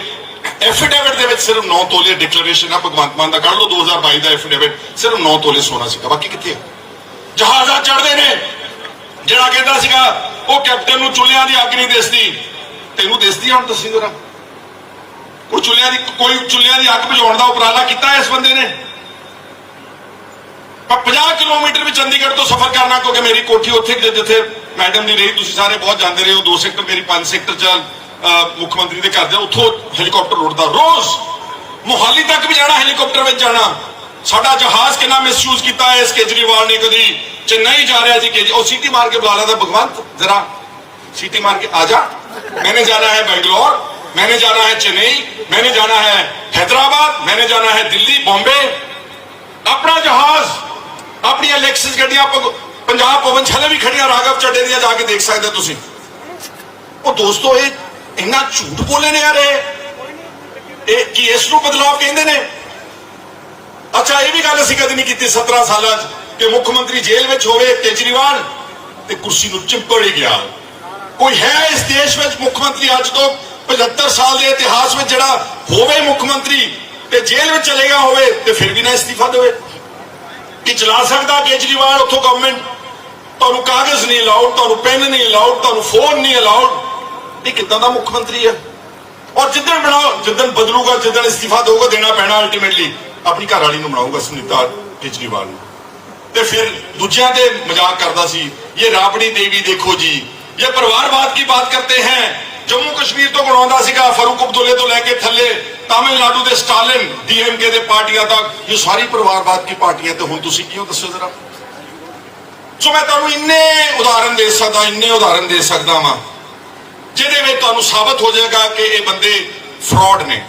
ਐਫੀਡੇਵਿਟ ਦੇ ਵਿੱਚ ਸਿਰਫ 9 ਤੋਲੇ ਡਿਕਲੇਰੇਸ਼ਨ ਆ। ਭਗਵੰਤ ਮਾਨ ਦਾ ਕੱਢ ਲਓ 2022 ਦਾ ਐਫੀਡੇਵਿਟ ਸਿਰਫ 9 ਤੋਲੇ ਸੋਨਾ ਸੀਗਾ। ਬਾਕੀ ਕਿੱਥੇ ਹੈ ਜਹਾਜ਼ਾਂ ਚੜਦੇ ਨੇ। ਜਿਹੜਾ ਕਹਿੰਦਾ ਸੀਗਾ ਉਹ ਕੈਪਟਨ ਨੂੰ ਚੁੱਲ੍ਹਿਆਂ ਦੀ ਅੱਗ ਨਹੀਂ ਦਿਸਦੀ। ਤੈਨੂੰ ਦਿਸਦੀ ਹੁਣ ਤੁਸੀਂ ਜਰਾ। ਕੋਈ ਚੁੱਲ੍ਹਿਆਂ ਦੀ ਕੋਈ ਚੁੱਲ੍ਹਿਆਂ ਦੀ ਅੱਗ ਬੁਝਾਉਣ ਦਾ ਉਪਰਾਲਾ ਕੀਤਾ ਇਸ ਬੰਦੇ ਨੇ। ਪਰ 50 ਕਿਲੋਮੀਟਰ ਵੀ ਚੰਡੀਗੜ੍ਹ ਤੋਂ ਸਫ਼ਰ ਕਰਨਾ ਕਿਉਂਕਿ ਮੇਰੀ ਕੋਠੀ ਉੱਥੇ ਜਿੱਥੇ ਮੈਡਮ ਦੀ ਰਹੀ ਤੁਸੀਂ ਸਾਰੇ ਬਹੁਤ ਜਾਂਦੇ ਰਹੇ ਹੋ। ਦੋ ਸੈਕਟਰ ਮੇਰੀ ਪੰਜ ਸੈਕਟਰ ਚ ਅਹ, ਮੁੱਖ ਮੰਤਰੀ ਦੇ ਘਰ ਦੇ ਉੱਥੋਂ ਹੈਲੀਕਾਪਟਰ ਉੱਡਦਾ। ਰੋਜ਼ ਮੁਹਾਲੀ ਤੱਕ ਵੀ ਜਾਣਾ ਹੈਲੀਕਾਪਟਰ ਵਿੱਚ ਜਾਣਾ। ਸਾਡਾ ਜਹਾਜ਼ ਕਿੰਨਾ ਮਿਸਯੂਜ਼ ਕੀਤਾ ਹੈ ਇਸ ਕੇਜਰੀਵਾਲ ਨੇ ਕਦੀ ਚੇਨਈ ਜਾ ਰਿਹਾ ਜੀ ਕੇਜ ਉਹ ਸੀਟੀ ਮਾਰ ਕੇ ਬੁਲਾ ਲੈਂਦਾ ਭਗਵੰਤ ਜਰਾ सीटी मार के आजा मैंने जाना है बेंगलोर मैंने जाना है चेन्नई मैंने जाना है हैदराबाद मैंने जाना है दिल्ली बॉम्बे अपना जहाज अपनी ਲੈਕਸਸ ਗੱਡੀਆਂ ਪ- ਪੰਜਾਬ ਭਵਨ ਛਲੇ ਵੀ ਖੜੀਆਂ ਰਾਘਵ ਚੱਡੇ ਦੀਆਂ ਜਾ ਕੇ ਦੇਖ ਸਕਦੇ ਹੋ ਤੁਸੀਂ ਉਹ ਦੋਸਤੋ ਇਹ ਇੰਨਾ ਝੂਠ ਬੋਲੇ ਨੇ ਯਾਰ ਇਹ ਇਹ ਕੀ ਇਸ ਨੂੰ ਬਦਲਾਅ ਕਹਿੰਦੇ ਨੇ ਅੱਛਾ, ਇਹ ਵੀ ਗੱਲ ਅਸੀਂ ਕਦੇ ਨਹੀਂ ਕੀਤੀ 17 ਸਾਲਾਂ 'ਚ ਕਿ ਮੁੱਖ ਮੰਤਰੀ ਜੇਲ੍ਹ ਵਿੱਚ ਹੋਵੇ, ਕੇਜਰੀਵਾਲ ਤੇ ਕੁਰਸੀ ਨੂੰ ਚਿੰਪੜ ਹੀ ਗਿਆ। ਕੋਈ ਹੈ ਇਸ ਦੇਸ਼ ਵਿੱਚ ਮੁੱਖ ਮੰਤਰੀ ਅੱਜ ਤੋਂ 75 ਸਾਲ ਦੇ ਇਤਿਹਾਸ ਵਿੱਚ ਜਿਹੜਾ ਹੋਵੇ ਮੁੱਖ ਮੰਤਰੀ ਤੇ ਜੇਲ੍ਹ ਵਿੱਚ ਚਲੇ ਹੋਵੇ ਤੇ ਫਿਰ ਵੀ ਨਾ ਅਸਤੀਫਾ ਦੇਵੇ? ਕਿ ਚਲਾ ਸਕਦਾ ਕੇਜਰੀਵਾਲ ਉੱਥੋਂ ਗਵਰਨਮੈਂਟ ਤੁਹਾਨੂੰ ਕਾਗਜ਼ ਨਹੀਂ ਅਲਾਉਡ ਤੁਹਾਨੂੰ ਪੈਨ ਨਹੀਂ ਅਲਾਉਡ ਤੁਹਾਨੂੰ ਫੋਨ ਨਹੀਂ ਅਲਾਉਡ ਇਹ ਕਿੱਦਾਂ ਦਾ ਮੁੱਖ ਮੰਤਰੀ ਹੈ? ਔਰ ਜਿੱਦਣ ਬਣਾਓ, ਜਿੱਦਣ ਬਦਲੂਗਾ, ਜਿੱਦਣ ਅਸਤੀਫਾ ਦੇਊਗਾ, ਦੇਣਾ ਪੈਣਾ ਅਲਟੀਮੇਟਲੀ ਆਪਣੀ ਘਰ ਵਾਲੀ ਨੂੰ ਬਣਾਊਗਾ ਸੁਨੀਤਾ ਕੇਜਰੀਵਾਲ ਨੂੰ। ਤੇ ਫਿਰ ਦੂਜਿਆਂ ਦੇ ਮਜ਼ਾਕ ਕਰਦਾ ਸੀ, ਇਹ ਰਾਬੜੀ ਦੇਵੀ ਦੇਖੋ ਜੀ, ਇਹ ਪਰਿਵਾਰਵਾਦ ਕੀ ਬਾਤ ਕਰਤੇ ਹੈ? ਜੰਮੂ ਕਸ਼ਮੀਰ ਤੋਂ ਬਣਾਉਂਦਾ ਸੀਗਾ ਫਰੂਕ ਅਬਦੁੱਲੇ ਤੋਂ ਲੈ ਕੇ ਥੱਲੇ ਤਾਮਿਲਨਾਡੂ ਦੇ ਸਟਾਲਿਨ, ਡੀਐਮਕੇ ਦੇ ਪਾਰਟੀਆਂ ਤੱਕ। ਇਹ ਸਾਰੀ ਪਰਿਵਾਰਵਾਦ ਕੀ ਪਾਰਟੀਆਂ ਤੇ ਹੁਣ ਤੁਸੀਂ ਕਿਉਂ ਦੱਸੋ ਜਰਾ? ਸੋ ਮੈਂ ਤੁਹਾਨੂੰ ਇੰਨੇ ਉਦਾਹਰਨ ਦੇ ਸਕਦਾ, ਇੰਨੇ ਉਦਾਹਰਨ ਦੇ ਸਕਦਾ ਵਾਂ, ਜਿਹਦੇ ਵਿੱਚ ਤੁਹਾਨੂੰ ਸਾਬਤ ਹੋ ਜਾਏਗਾ ਕਿ ਇਹ ਬੰਦੇ ਫਰਾਡ ਨੇ।